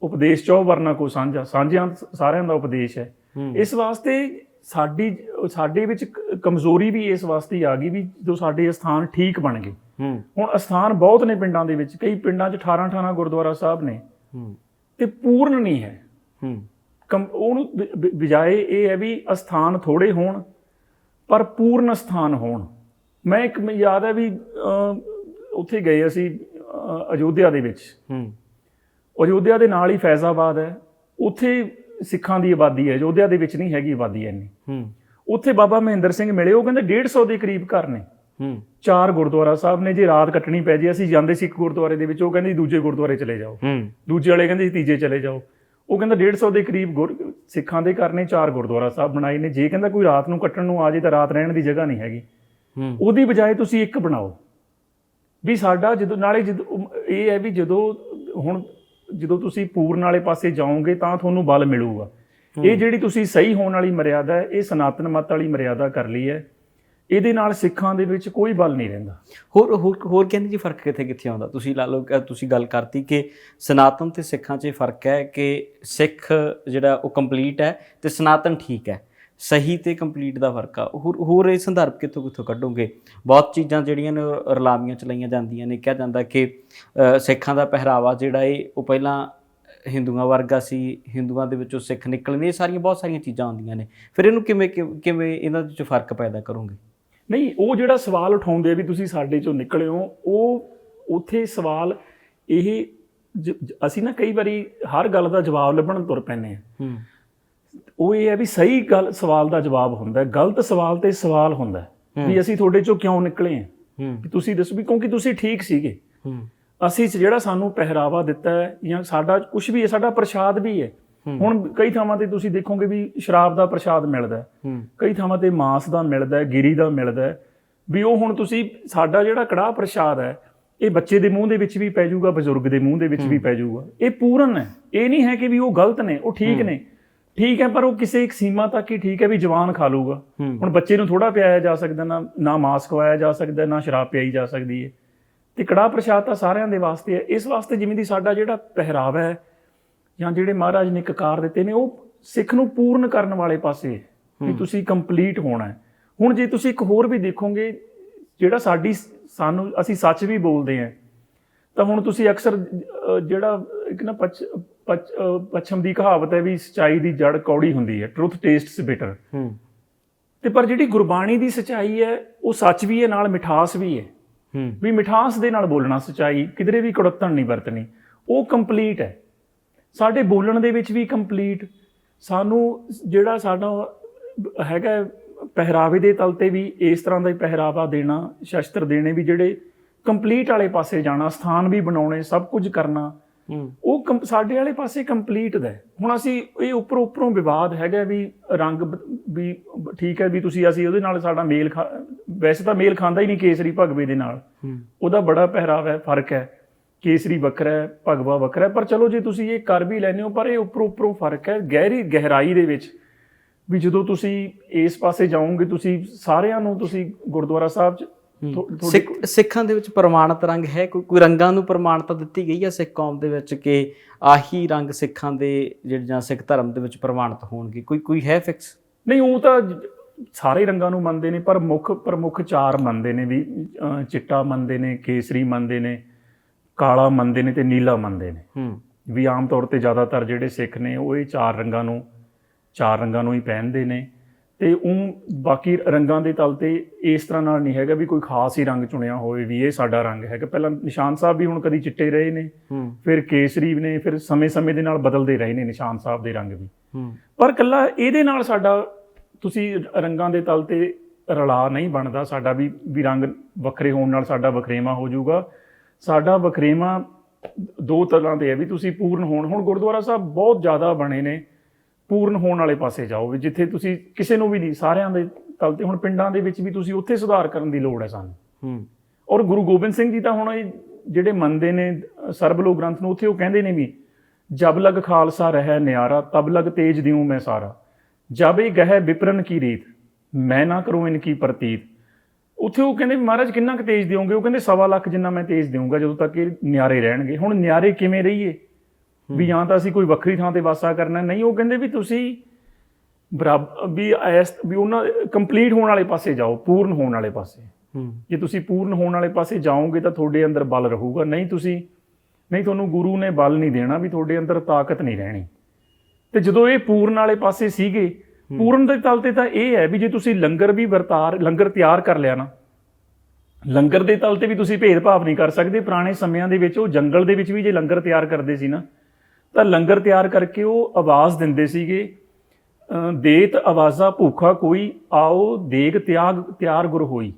ਉਪਦੇਸ਼ ਚੌ ਵਰਨਾ ਕੋ ਸਾਂਝਾ। ਸਾਂਝਿਆਂ ਸਾਰਿਆਂ ਦਾ ਉਪਦੇਸ਼ ਹੈ। ਇਸ ਵਾਸਤੇ ਸਾਡੀ ਸਾਡੇ ਵਿੱਚ ਕਮਜ਼ੋਰੀ ਵੀ ਇਸ ਵਾਸਤੇ ਆ ਗਈ ਵੀ ਜਦੋਂ ਸਾਡੇ ਸਥਾਨ ਠੀਕ ਬਣ ਗਏ। ਹੁਣ ਅਸਥਾਨ ਬਹੁਤ ਨੇ ਪਿੰਡਾਂ ਦੇ ਵਿੱਚ। ਕਈ ਪਿੰਡਾਂ 'ਚ 18 18 ਗੁਰਦੁਆਰਾ ਸਾਹਿਬ ਨੇ। ਤੇ ਪੂਰਨ ਨਹੀਂ ਹੈ। ਹੂੰ। ਕੰ- ਉਹਨੂੰ ਬਜਾਏ ਇਹ ਹੈ ਵੀ ਅਸਥਾਨ ਥੋੜੇ ਹੋਣ ਪਰ ਪੂਰਨ ਸਥਾਨ ਹੋਣ। ਮੈਂ ਇੱਕ ਯਾਦ ਹੈ ਵੀ ਉੱਥੇ ਗਏ ਅਸੀਂ ਅਯੋਧਿਆ ਦੇ ਵਿੱਚ। ਅਯੋਧਿਆ ਦੇ ਨਾਲ ਹੀ ਫੈਜ਼ਾਬਾਦ ਹੈ। ਉੱਥੇ ਸਿੱਖਾਂ ਦੀ ਆਬਾਦੀ ਹੈ। ਅਯੋਧਿਆ ਦੇ ਵਿੱਚ ਨਹੀਂ ਹੈਗੀ ਆਬਾਦੀ ਇੰਨੀ। ਹੂੰ। ਉੱਥੇ ਬਾਬਾ ਮਹਿੰਦਰ ਸਿੰਘ ਮਿਲੇ ਉਹ ਕਹਿੰਦੇ 150 ਦੇ ਕਰੀਬ ਘਰ ਨੇ। ਹੂੰ। ਚਾਰ ਗੁਰਦੁਆਰਾ ਸਾਹਿਬ ਨੇ ਜੇ ਰਾਤ ਕੱਟਣੀ ਪੈ ਜੇ ਅਸੀਂ ਜਾਂਦੇ ਸੀ ਇੱਕ ਗੁਰਦੁਆਰੇ ਦੇ ਵਿੱਚ ਉਹ ਕਹਿੰਦੇ ਦੂਜੇ ਗੁਰਦੁਆਰੇ ਚਲੇ ਜਾਓ। ਹੂੰ। ਦੂਜੇ ਵਾਲੇ ਕਹਿੰਦੇ ਤੀਜੇ ਚਲੇ ਜਾਓ। ਉਹ ਕਹਿੰਦਾ 150 ਦੇ ਕਰੀਬ ਗੁਰ ਸਿੱਖਾਂ ਦੇ ਘਰ ਨੇ ਚਾਰ ਗੁਰਦੁਆਰਾ ਸਾਹਿਬ ਬਣਾਏ ਨੇ। ਜੇ ਕਹਿੰਦਾ ਕੋਈ ਰਾਤ ਨੂੰ ਕੱਟਣ ਨੂੰ ਆ ਜੇ ਤਾਂ ਰਾਤ ਰਹਿਣ ਦੀ ਜਗ੍ਹਾ ਨਹੀਂ ਹੈਗੀ। ਹੂੰ। ਉਹਦੀ ਬਜਾਏ ਤੁਸੀਂ ਇੱਕ ਬਣਾਓ। ਵੀ ਸਾਡਾ ਜਦੋਂ ਨਾਲੇ ਜਦੋਂ ਇਹ ਹੈ ਵੀ ਜਦੋਂ ਹੁਣ ਜਦੋਂ ਤੁਸੀਂ ਪੂਰਨ ਵਾਲੇ ਪਾਸੇ ਜਾਓਗੇ ਤਾਂ ਤੁਹਾਨੂੰ ਬਲ ਮਿਲੂਗਾ। ਇਹ ਜਿਹੜੀ ਤੁਸੀਂ ਸਹੀ ਹੋਣ ਵਾਲੀ ਮਰਿਆਦਾ ਹੈ ਇਹ ਸਨਾਤਨ ਮਤ ਵਾਲੀ ਮਰਿਆਦਾ ਕਰ ਲਈ ਹੈ। ਇਹਦੇ ਨਾਲ ਸਿੱਖਾਂ ਦੇ ਵਿੱਚ ਕੋਈ ਬਲ ਨਹੀਂ ਰਹਿੰਦਾ। ਹੋਰ ਹੋਰ ਹੋਰ ਕਹਿੰਦੇ ਜੀ ਫ਼ਰਕ ਕਿੱਥੇ ਕਿੱਥੇ ਆਉਂਦਾ? ਤੁਸੀਂ ਲਾ ਲਓ ਤੁਸੀਂ ਗੱਲ ਕਰਤੀ ਕਿ ਸਨਾਤਨ ਤੇ ਸਿੱਖਾਂ 'ਚ ਇਹ ਫ਼ਰਕ ਹੈ ਕਿ ਸਿੱਖ ਜਿਹੜਾ ਉਹ ਕੰਪਲੀਟ ਹੈ ਤੇ ਸਨਾਤਨ ਠੀਕ ਹੈ। ਸਹੀ ਤੇ ਕੰਪਲੀਟ ਦਾ ਫ਼ਰਕ ਆ। ਹੋਰ ਹੋਰ ਇਹ ਸੰਦਰਭ ਕਿੱਥੋਂ ਕਿੱਥੋਂ ਕੱਢੋਗੇ? ਬਹੁਤ ਚੀਜ਼ਾਂ ਜਿਹੜੀਆਂ ਨੇ ਰਲਾਮੀਆਂ ਚਲਾਈਆਂ ਜਾਂਦੀਆਂ ਨੇ। ਕਿਹਾ ਜਾਂਦਾ ਕਿ ਸਿੱਖਾਂ ਦਾ ਪਹਿਰਾਵਾ ਜਿਹੜਾ ਇਹ ਉਹ ਪਹਿਲਾਂ ਹਿੰਦੂਆਂ ਵਰਗਾ ਸੀ ਹਿੰਦੂਆਂ ਦੇ ਵਿੱਚੋਂ ਸਿੱਖ ਨਿਕਲੇ ਨੇ ਇਹ ਸਾਰੀਆਂ ਬਹੁਤ ਸਾਰੀਆਂ ਚੀਜ਼ਾਂ ਆਉਂਦੀਆਂ ਨੇ। ਫਿਰ ਇਹਨੂੰ ਕਿਵੇਂ ਕਿਵੇਂ- ਇਹਨਾਂ ਦੇ ਵਿੱਚ ਫ਼ਰਕ ਪੈਦਾ ਕਰੋਗੇ? ਨਹੀਂ ਉਹ ਜਿਹੜਾ ਸਵਾਲ ਉਠਾਉਂਦੇ ਆ ਵੀ ਤੁਸੀਂ ਸਾਡੇ ਚੋਂ ਨਿਕਲੇ ਹੋ ਉਹ ਉੱਥੇ ਸਵਾਲ ਇਹ ਅਸੀਂ ਨਾ ਕਈ ਵਾਰੀ ਹਰ ਗੱਲ ਦਾ ਜਵਾਬ ਲੱਭਣ ਤੁਰ ਪੈਂਦੇ ਆ। ਹੂੰ। ਉਹ ਇਹ ਹੈ ਵੀ ਸਹੀ ਗੱਲ ਸਵਾਲ ਦਾ ਜਵਾਬ ਹੁੰਦਾ ਹੈ। ਗਲਤ ਸਵਾਲ ਤੇ ਸਵਾਲ ਹੁੰਦਾ ਹੈ ਵੀ ਅਸੀਂ ਤੁਹਾਡੇ ਚੋਂ ਕਿਉਂ ਨਿਕਲੇ ਹੂੰ? ਵੀ ਤੁਸੀਂ ਦੱਸੋ ਵੀ ਕਿਉਂਕਿ ਤੁਸੀਂ ਠੀਕ ਸੀਗੇ। ਅਸੀਂ ਜਿਹੜਾ ਸਾਨੂੰ ਪਹਿਰਾਵਾ ਦਿੱਤਾ ਹੈ ਜਾਂ ਸਾਡਾ ਕੁਝ ਵੀ ਹੈ ਸਾਡਾ ਪ੍ਰਸ਼ਾਦ ਵੀ ਹੈ। ਹੁਣ ਕਈ ਥਾਵਾਂ ਤੇ ਤੁਸੀਂ ਦੇਖੋਗੇ ਵੀ ਸ਼ਰਾਬ ਦਾ ਪ੍ਰਸ਼ਾਦ ਮਿਲਦਾ ਹੂੰ। ਕਈ ਥਾਵਾਂ ਤੇ ਮਾਂਸ ਦਾ ਮਿਲਦਾ ਹੈ ਗਿਰੀ ਦਾ ਮਿਲਦਾ ਹੈ। ਵੀ ਉਹ ਹੁਣ ਤੁਸੀਂ ਸਾਡਾ ਜਿਹੜਾ ਕੜਾਹ ਪ੍ਰਸ਼ਾਦ ਹੈ ਇਹ ਬੱਚੇ ਦੇ ਮੂੰਹ ਦੇ ਵਿੱਚ ਵੀ ਪੈ ਜਾਊਗਾ ਬਜ਼ੁਰਗ ਦੇ ਮੂੰਹ ਦੇ ਵਿੱਚ ਵੀ ਪੈ ਜਾਊਗਾ। ਇਹ ਪੂਰਨ ਹੈ। ਇਹ ਨਹੀਂ ਹੈ ਕਿ ਵੀ ਉਹ ਗਲਤ ਨੇ ਉਹ ਠੀਕ ਨੇ। ਠੀਕ ਹੈ ਪਰ ਉਹ ਕਿਸੇ ਇੱਕ ਸੀਮਾ ਤੱਕ ਹੀ ਠੀਕ ਹੈ ਵੀ ਜਵਾਨ ਖਾ ਲੂਗਾ। ਹੁਣ ਬੱਚੇ ਨੂੰ ਥੋੜਾ ਪਿਆਇਆ ਜਾ ਸਕਦਾ ਨਾ ਨਾ ਮਾਂਸ ਖਵਾਇਆ ਜਾ ਸਕਦਾ ਨਾ ਸ਼ਰਾਬ ਪਿਆਈ ਜਾ ਸਕਦੀ ਹੈ। ਤੇ ਕੜਾਹ ਪ੍ਰਸ਼ਾਦ ਤਾਂ ਸਾਰਿਆਂ ਦੇ ਵਾਸਤੇ ਹੈ। ਇਸ ਵਾਸਤੇ ਜਿਵੇਂ ਦੀ ਸਾਡਾ ਜਿਹੜਾ ਪਹਿਰਾਵਾ ਹੈ ਜਾਂ ਜਿਹੜੇ ਮਹਾਰਾਜ ਨੇ ਕਕਾਰ ਦਿੱਤੇ ਨੇ ਉਹ ਸਿੱਖ ਨੂੰ ਪੂਰਨ ਕਰਨ ਵਾਲੇ ਪਾਸੇ ਵੀ ਤੁਸੀਂ ਕੰਪਲੀਟ ਹੋਣਾ ਹੈ। ਹੁਣ ਜੇ ਤੁਸੀਂ ਇੱਕ ਹੋਰ ਵੀ ਦੇਖੋਗੇ ਜਿਹੜਾ ਸਾਡੀ ਸਾਨੂੰ ਅਸੀਂ ਸੱਚ ਵੀ ਬੋਲਦੇ ਹਾਂ ਤਾਂ ਹੁਣ ਤੁਸੀਂ ਅਕਸਰ ਜਿਹੜਾ ਇੱਕ ਨਾ ਪੱਛਮ ਦੀ ਕਹਾਵਤ ਹੈ ਵੀ ਸਚਾਈ ਦੀ ਜੜ ਕੌੜੀ ਹੁੰਦੀ ਹੈ ਟਰੁੱਥ ਟੇਸਟਸ ਬਿਟਰ ਹੂੰ। ਤੇ ਪਰ ਜਿਹੜੀ ਗੁਰਬਾਣੀ ਦੀ ਸਚਾਈ ਹੈ ਉਹ ਸੱਚ ਵੀ ਹੈ ਨਾਲ ਮਿਠਾਸ ਵੀ ਹੈ। ਹੂੰ। ਵੀ ਮਿਠਾਸ ਦੇ ਨਾਲ ਬੋਲਣਾ ਸਚਾਈ ਕਿਧਰੇ ਵੀ ਕੜਤਣ ਨਹੀਂ ਵਰਤਣੀ ਉਹ ਕੰਪਲੀਟ ਹੈ। ਸਾਡੇ ਬੋਲਣ ਦੇ ਵਿੱਚ ਵੀ ਕੰਪਲੀਟ ਸਾਨੂੰ ਜਿਹੜਾ ਸਾਡਾ ਹੈਗਾ ਪਹਿਰਾਵੇ ਦੇ ਤਲ ਤੇ ਵੀ ਇਸ ਤਰ੍ਹਾਂ ਦਾ ਹੀ ਪਹਿਰਾਵਾ ਦੇਣਾ ਸ਼ਸਤਰ ਦੇਣੇ ਵੀ ਜਿਹੜੇ ਕੰਪਲੀਟ ਵਾਲੇ ਪਾਸੇ ਜਾਣਾ ਸਥਾਨ ਵੀ ਬਣਾਉਣੇ ਸਭ ਕੁਝ ਕਰਨਾ ਉਹ ਸਾਡੇ ਵਾਲੇ ਪਾਸੇ ਕੰਪਲੀਟ ਦਾ। ਹੁਣ ਅਸੀਂ ਇਹ ਉੱਪਰ ਉੱਪਰੋਂ ਵਿਵਾਦ ਹੈਗਾ ਵੀ ਰੰਗ ਵੀ ਠੀਕ ਹੈ ਵੀ ਤੁਸੀਂ ਅਸੀਂ ਉਹਦੇ ਨਾਲ ਸਾਡਾ ਮੇਲ ਵੈਸੇ ਤਾਂ ਮੇਲ ਖਾਂਦਾ ਹੀ ਨਹੀਂ ਕੇਸਰੀ ਭਗਵੇ ਦੇ ਨਾਲ। ਉਹਦਾ ਬੜਾ ਪਹਿਰਾਵਾ ਹੈ ਫ਼ਰਕ ਹੈ। ਕੇਸਰੀ ਵੱਖਰਾ ਹੈ ਭਗਵਾ ਵੱਖਰਾ ਹੈ। ਪਰ ਚਲੋ ਜੇ ਤੁਸੀਂ ਇਹ ਕਰ ਵੀ ਲੈਂਦੇ ਹੋ ਪਰ ਇਹ ਉੱਪਰੋਂ ਉੱਪਰੋਂ ਫ਼ਰਕ ਹੈ। ਗਹਿਰੀ ਗਹਿਰਾਈ ਦੇ ਵਿੱਚ ਵੀ ਜਦੋਂ ਤੁਸੀਂ ਇਸ ਪਾਸੇ ਜਾਓਗੇ ਤੁਸੀਂ ਸਾਰਿਆਂ ਨੂੰ ਤੁਸੀਂ ਗੁਰਦੁਆਰਾ ਸਾਹਿਬ ਚ ਸਿੱਖ ਸਿੱਖਾਂ ਦੇ ਵਿੱਚ ਪ੍ਰਮਾਣਿਤ ਰੰਗ ਹੈ? ਕੋਈ ਕੋਈ ਰੰਗਾਂ ਨੂੰ ਪ੍ਰਮਾਣਤਾ ਦਿੱਤੀ ਗਈ ਹੈ ਸਿੱਖ ਕੌਮ ਦੇ ਵਿੱਚ ਕਿ ਆਹੀ ਰੰਗ ਸਿੱਖਾਂ ਦੇ ਜਿਹੜੇ ਜਾਂ ਸਿੱਖ ਧਰਮ ਦੇ ਵਿੱਚ ਪ੍ਰਮਾਣਿਤ ਹੋਣਗੇ? ਕੋਈ ਕੋਈ ਹੈ ਫਿਕਸ? ਨਹੀਂ ਉਹ ਤਾਂ ਸਾਰੇ ਰੰਗਾਂ ਨੂੰ ਮੰਨਦੇ ਨੇ ਪਰ ਮੁੱਖ ਪ੍ਰਮੁੱਖ ਚਾਰ ਮੰਨਦੇ ਨੇ ਵੀ ਚਿੱਟਾ ਮੰਨਦੇ ਨੇ ਕੇਸਰੀ ਮੰਨਦੇ ਨੇ ਕਾਲਾ ਮੰਨਦੇ ਨੇ ਤੇ ਨੀਲਾ ਮੰਨਦੇ ਨੇ। ਹੂੰ। ਵੀ ਆਮ ਤੌਰ ਤੇ ਜ਼ਿਆਦਾਤਰ ਜਿਹੜੇ ਸਿੱਖ ਨੇ ਉਹ ਇਹ ਚਾਰ ਰੰਗਾਂ ਨੂੰ ਚਾਰ ਰੰਗਾਂ ਨੂੰ ਹੀ ਪਹਿਨਦੇ ਨੇ। ਤੇ ਉਹ ਬਾਕੀ ਰੰਗਾਂ ਦੇ ਤਲ ਤੇ ਇਸ ਤਰ੍ਹਾਂ ਨਾਲ ਨਹੀਂ ਹੈਗਾ ਵੀ ਕੋਈ ਖਾਸ ਹੀ ਰੰਗ ਚੁਣਿਆ ਹੋਵੇ ਵੀ ਇਹ ਸਾਡਾ ਰੰਗ ਹੈਗਾ। ਪਹਿਲਾਂ ਨਿਸ਼ਾਨ ਸਾਹਿਬ ਵੀ ਹੁਣ ਕਦੀ ਚਿੱਟੇ ਰਹੇ ਨੇ ਫਿਰ ਕੇਸਰੀ ਨੇ ਫਿਰ ਸਮੇਂ-ਸਮੇਂ ਦੇ ਨਾਲ ਬਦਲਦੇ ਰਹੇ ਨੇ ਨਿਸ਼ਾਨ ਸਾਹਿਬ ਦੇ ਰੰਗ ਵੀ। ਪਰ ਕੱਲਾ ਇਹਦੇ ਨਾਲ ਸਾਡਾ ਤੁਸੀਂ ਰੰਗਾਂ ਦੇ ਤਲ ਤੇ ਰਲਾ ਨਹੀਂ ਬਣਦਾ ਸਾਡਾ ਵੀ ਵੀ ਰੰਗ ਵੱਖਰੇ ਹੋਣ ਨਾਲ ਸਾਡਾ ਵਖਰੇਵਾ ਹੋ ਜਾਊਗਾ। ਸਾਡਾ ਵਖਰੇਵਾ ਦੋ ਤਰ੍ਹਾਂ ਦੇ ਹੈ ਵੀ ਤੁਸੀਂ ਪੂਰਨ ਹੋਣ। ਹੁਣ ਗੁਰਦੁਆਰਾ ਸਾਹਿਬ ਬਹੁਤ ਜ਼ਿਆਦਾ ਬਣੇ ਨੇ। ਪੂਰਨ ਹੋਣ ਵਾਲੇ ਪਾਸੇ ਜਾਓ ਵੀ ਜਿੱਥੇ ਤੁਸੀਂ ਕਿਸੇ ਨੂੰ ਵੀ ਨਹੀਂ ਸਾਰਿਆਂ ਦੇ ਤਲ ਤੇ ਹੁਣ ਪਿੰਡਾਂ ਦੇ ਵਿੱਚ ਵੀ ਤੁਸੀਂ ਉੱਥੇ ਸੁਧਾਰ ਕਰਨ ਦੀ ਲੋੜ ਹੈ ਸਾਨੂੰ। ਹੂੰ। ਔਰ ਗੁਰੂ ਗੋਬਿੰਦ ਸਿੰਘ ਜੀ ਤਾਂ ਹੁਣ ਇਹ ਜਿਹੜੇ ਮੰਨਦੇ ਨੇ ਅ, ਸਰਬਲੋਕ ਗ੍ਰੰਥ ਨੂੰ ਉੱਥੇ ਉਹ ਕਹਿੰਦੇ ਨੇ ਵੀ ਜਬ ਲਗ ਖਾਲਸਾ ਰਹਿ ਨਿਆਰਾ ਤਬ ਲਗ ਤੇਜ ਦਿਉ ਮੈਂ ਸਾਰਾ। ਜਬ ਇਹ ਗਹਿ ਵਿਪਰਨ ਕੀ ਰੀਤ ਮੈਂ ਨਾ ਕਰੂੰ ਇਨ ਕੀ ਪ੍ਰਤੀਤ। ਉੱਥੇ ਉਹ ਕਹਿੰਦੇ ਮਹਾਰਾਜ ਕਿੰਨਾ ਕੁ ਤੇਜ ਦਿਓਗੇ? ਉਹ ਕਹਿੰਦੇ ਸਵਾ ਲੱਖ ਜਿੰਨਾ ਮੈਂ ਤੇਜ ਦੇਵਾਂਗਾ ਜਦੋਂ ਤੱਕ ਇਹ ਨਿਆਰੇ ਰਹਿਣਗੇ। ਹੁਣ ਨਿਆਰੇ ਕਿਵੇਂ ਰਹੀਏ? ਵੀ ਜਾਂ ਤਾਂ ਅਸੀਂ ਕੋਈ ਵੱਖਰੀ ਥਾਂ ਤੇ ਵਾਸਾ ਕਰਨਾ ਨਹੀਂ ਉਹ ਕਹਿੰਦੇ ਵੀ ਤੁਸੀਂ ਬਰਾਬਰ ਵੀ ਐਸ ਵੀ ਉਹਨਾਂ ਕੰਪਲੀਟ ਹੋਣ ਵਾਲੇ ਪਾਸੇ ਜਾਓ ਪੂਰਨ ਹੋਣ ਵਾਲੇ ਪਾਸੇ। ਜੇ ਤੁਸੀਂ ਪੂਰਨ ਹੋਣ ਵਾਲੇ ਪਾਸੇ ਜਾਓਗੇ ਤਾਂ ਤੁਹਾਡੇ ਅੰਦਰ ਬਲ ਰਹੂਗਾ। ਨਹੀਂ ਤੁਸੀਂ ਨਹੀਂ ਤੁਹਾਨੂੰ ਗੁਰੂ ਨੇ ਬਲ ਨਹੀਂ ਦੇਣਾ ਵੀ ਤੁਹਾਡੇ ਅੰਦਰ ਤਾਕਤ ਨਹੀਂ ਰਹਿਣੀ। ਤੇ ਜਦੋਂ ਇਹ ਪੂਰਨ ਵਾਲੇ ਪਾਸੇ ਸੀਗੇ ਪੂਰਨ ਦੇ ਤਲ ਤੇ ਤਾਂ ਇਹ ਹੈ ਵੀ ਜੇ ਤੁਸੀਂ ਲੰਗਰ ਵੀ ਵਰਤਾਰ ਲੰਗਰ ਤਿਆਰ ਕਰ ਲਿਆ ਨਾ ਲੰਗਰ ਦੇ ਤਲ ਤੇ ਵੀ ਤੁਸੀਂ ਭੇਦਭਾਵ ਨਹੀਂ ਕਰ ਸਕਦੇ। ਪੁਰਾਣੇ ਸਮਿਆਂ ਦੇ ਵਿੱਚ ਉਹ ਜੰਗਲ ਦੇ ਵਿੱਚ ਵੀ ਜੇ ਲੰਗਰ ਤਿਆਰ ਕਰਦੇ ਸੀ ਨਾ ਤਾਂ ਲੰਗਰ ਤਿਆਰ ਕਰਕੇ ਉਹ ਆਵਾਜ਼ ਦਿੰਦੇ ਸੀਗੇ ਦੇਤ ਆਵਾਜ਼ਾ ਭੂਖਾ ਕੋਈ ਆਓ ਦੇਗ ਤਿਆਗ ਤਿਆਰ ਗੁਰ ਹੋਈ।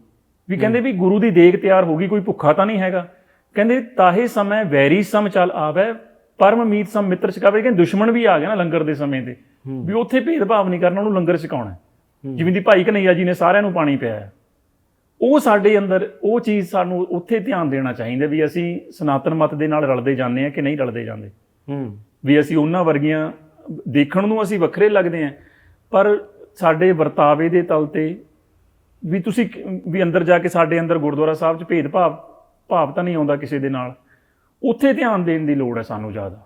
ਵੀ ਕਹਿੰਦੇ ਵੀ ਗੁਰੂ ਦੀ ਦੇਗ ਤਿਆਰ ਹੋ ਗਈ ਕੋਈ ਭੁੱਖਾ ਤਾਂ ਨਹੀਂ ਹੈਗਾ। ਕਹਿੰਦੇ ਤਾਹੇ ਸਮੇਂ ਵੈਰੀ ਸਮ ਚੱਲ ਆਵੇ ਪਰਮ ਮੀਤ ਸਮ ਮਿੱਤਰ ਛਕਾਵੇ। ਕਹਿੰਦੇ ਦੁਸ਼ਮਣ ਵੀ ਆ ਗਿਆ ਨਾ ਲੰਗਰ ਦੇ ਸਮੇਂ ਤੇ। ਵੀ ਉੱਥੇ ਭੇਦਭਾਵ ਨਹੀਂ ਕਰਨਾ ਉਹਨੂੰ ਲੰਗਰ ਛਕਾਉਣਾ। ਜਿਵੇਂ ਦੀ ਭਾਈ ਕਨਈਆ ਜੀ ਨੇ ਸਾਰਿਆਂ ਨੂੰ ਪਾਣੀ ਪਿਆ ਹੈ। ਉਹ ਸਾਡੇ ਅੰਦਰ ਉਹ ਚੀਜ਼ ਸਾਨੂੰ ਉੱਥੇ ਧਿਆਨ ਦੇਣਾ ਚਾਹੀਦਾ ਵੀ ਅਸੀਂ ਸਨਾਤਨ ਮਤ ਦੇ ਨਾਲ ਰਲਦੇ ਜਾਂਦੇ ਆ ਕਿ ਨਹੀਂ ਰਲਦੇ ਜਾਂਦੇ। ਹੂੰ। ਵੀ ਅਸੀਂ ਉਹਨਾਂ ਵਰਗੀਆਂ ਦੇਖਣ ਨੂੰ ਅਸੀਂ ਵੱਖਰੇ ਲੱਗਦੇ ਆਂ ਪਰ ਸਾਡੇ ਵਰਤਾਵੇ ਦੇ ਤਲ ਤੇ ਵੀ ਤੁਸੀਂ ਵੀ ਅੰਦਰ ਜਾ ਕੇ ਸਾਡੇ ਅੰਦਰ ਗੁਰਦੁਆਰਾ ਸਾਹਿਬ 'ਚ ਭੇਦਭਾਵ ਭਾਵ ਤਾਂ ਨਹੀਂ ਆਉਂਦਾ ਕਿਸੇ ਦੇ ਨਾਲ। ਉੱਥੇ ਧਿਆਨ ਦੇਣ ਦੀ ਲੋੜ ਹੈ ਸਾਨੂੰ ਜ਼ਿਆਦਾ।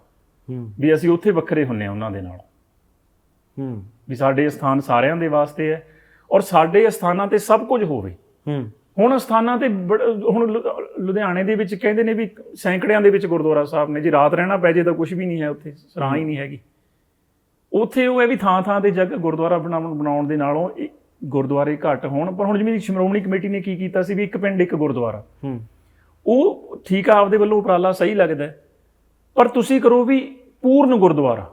ਹੂੰ। ਵੀ ਅਸੀਂ ਉੱਥੇ ਵੱਖਰੇ ਹੁੰਨੇ ਆ ਉਹਨਾਂ ਦੇ ਨਾਲ। ਹੂੰ। ਵੀ ਸਾਡੇ ਸਥਾਨ ਸਾਰਿਆਂ ਦੇ ਵਾਸਤੇ ਹੈ। ਔਰ ਸਾਡੇ ਸਥਾਨਾਂ ਤੇ ਸਭ ਕੁਝ ਹੋਵੇ। ਹੂੰ। ਹੁਣ ਸਥਾਨਾਂ ਤੇ ਹੁਣ ਲੁਧਿਆਣੇ ਦੇ ਵਿੱਚ ਕਹਿੰਦੇ ਨੇ ਵੀ ਸੈਂਕੜਿਆਂ ਦੇ ਵਿੱਚ ਗੁਰਦੁਆਰਾ ਸਾਹਿਬ ਨੇ। ਜੇ ਰਾਤ ਰਹਿਣਾ ਪੈ ਜੇ ਤਾਂ ਕੁਝ ਵੀ ਨਹੀਂ ਹੈ ਉੱਥੇ ਸਰਾਂ ਹੀ ਨਹੀਂ ਹੈਗੀ। ਉੱਥੇ ਉਹ ਹੈ ਵੀ ਥਾਂ ਥਾਂ ਤੇ ਜਗ੍ਹਾ ਗੁਰਦੁਆਰਾ ਬਣਾਉਣ ਬਣਾਉਣ ਦੇ ਨਾਲੋਂ ਗੁਰਦੁਆਰੇ ਘੱਟ ਹੋਣ। ਪਰ ਹੁਣ ਜਿਵੇਂ ਸ਼੍ਰੋਮਣੀ ਕਮੇਟੀ ਨੇ ਕੀ ਕੀਤਾ ਸੀ ਵੀ ਇੱਕ ਪਿੰਡ ਇੱਕ ਗੁਰਦੁਆਰਾ। ਹੂੰ। ਉਹ ਠੀਕ ਆ ਆਪਦੇ ਵੱਲੋਂ ਉਪਰਾਲਾ ਸਹੀ ਲੱਗਦਾ। ਪਰ ਤੁਸੀਂ ਕਰੋ ਵੀ ਪੂਰਨ ਗੁਰਦੁਆਰਾ।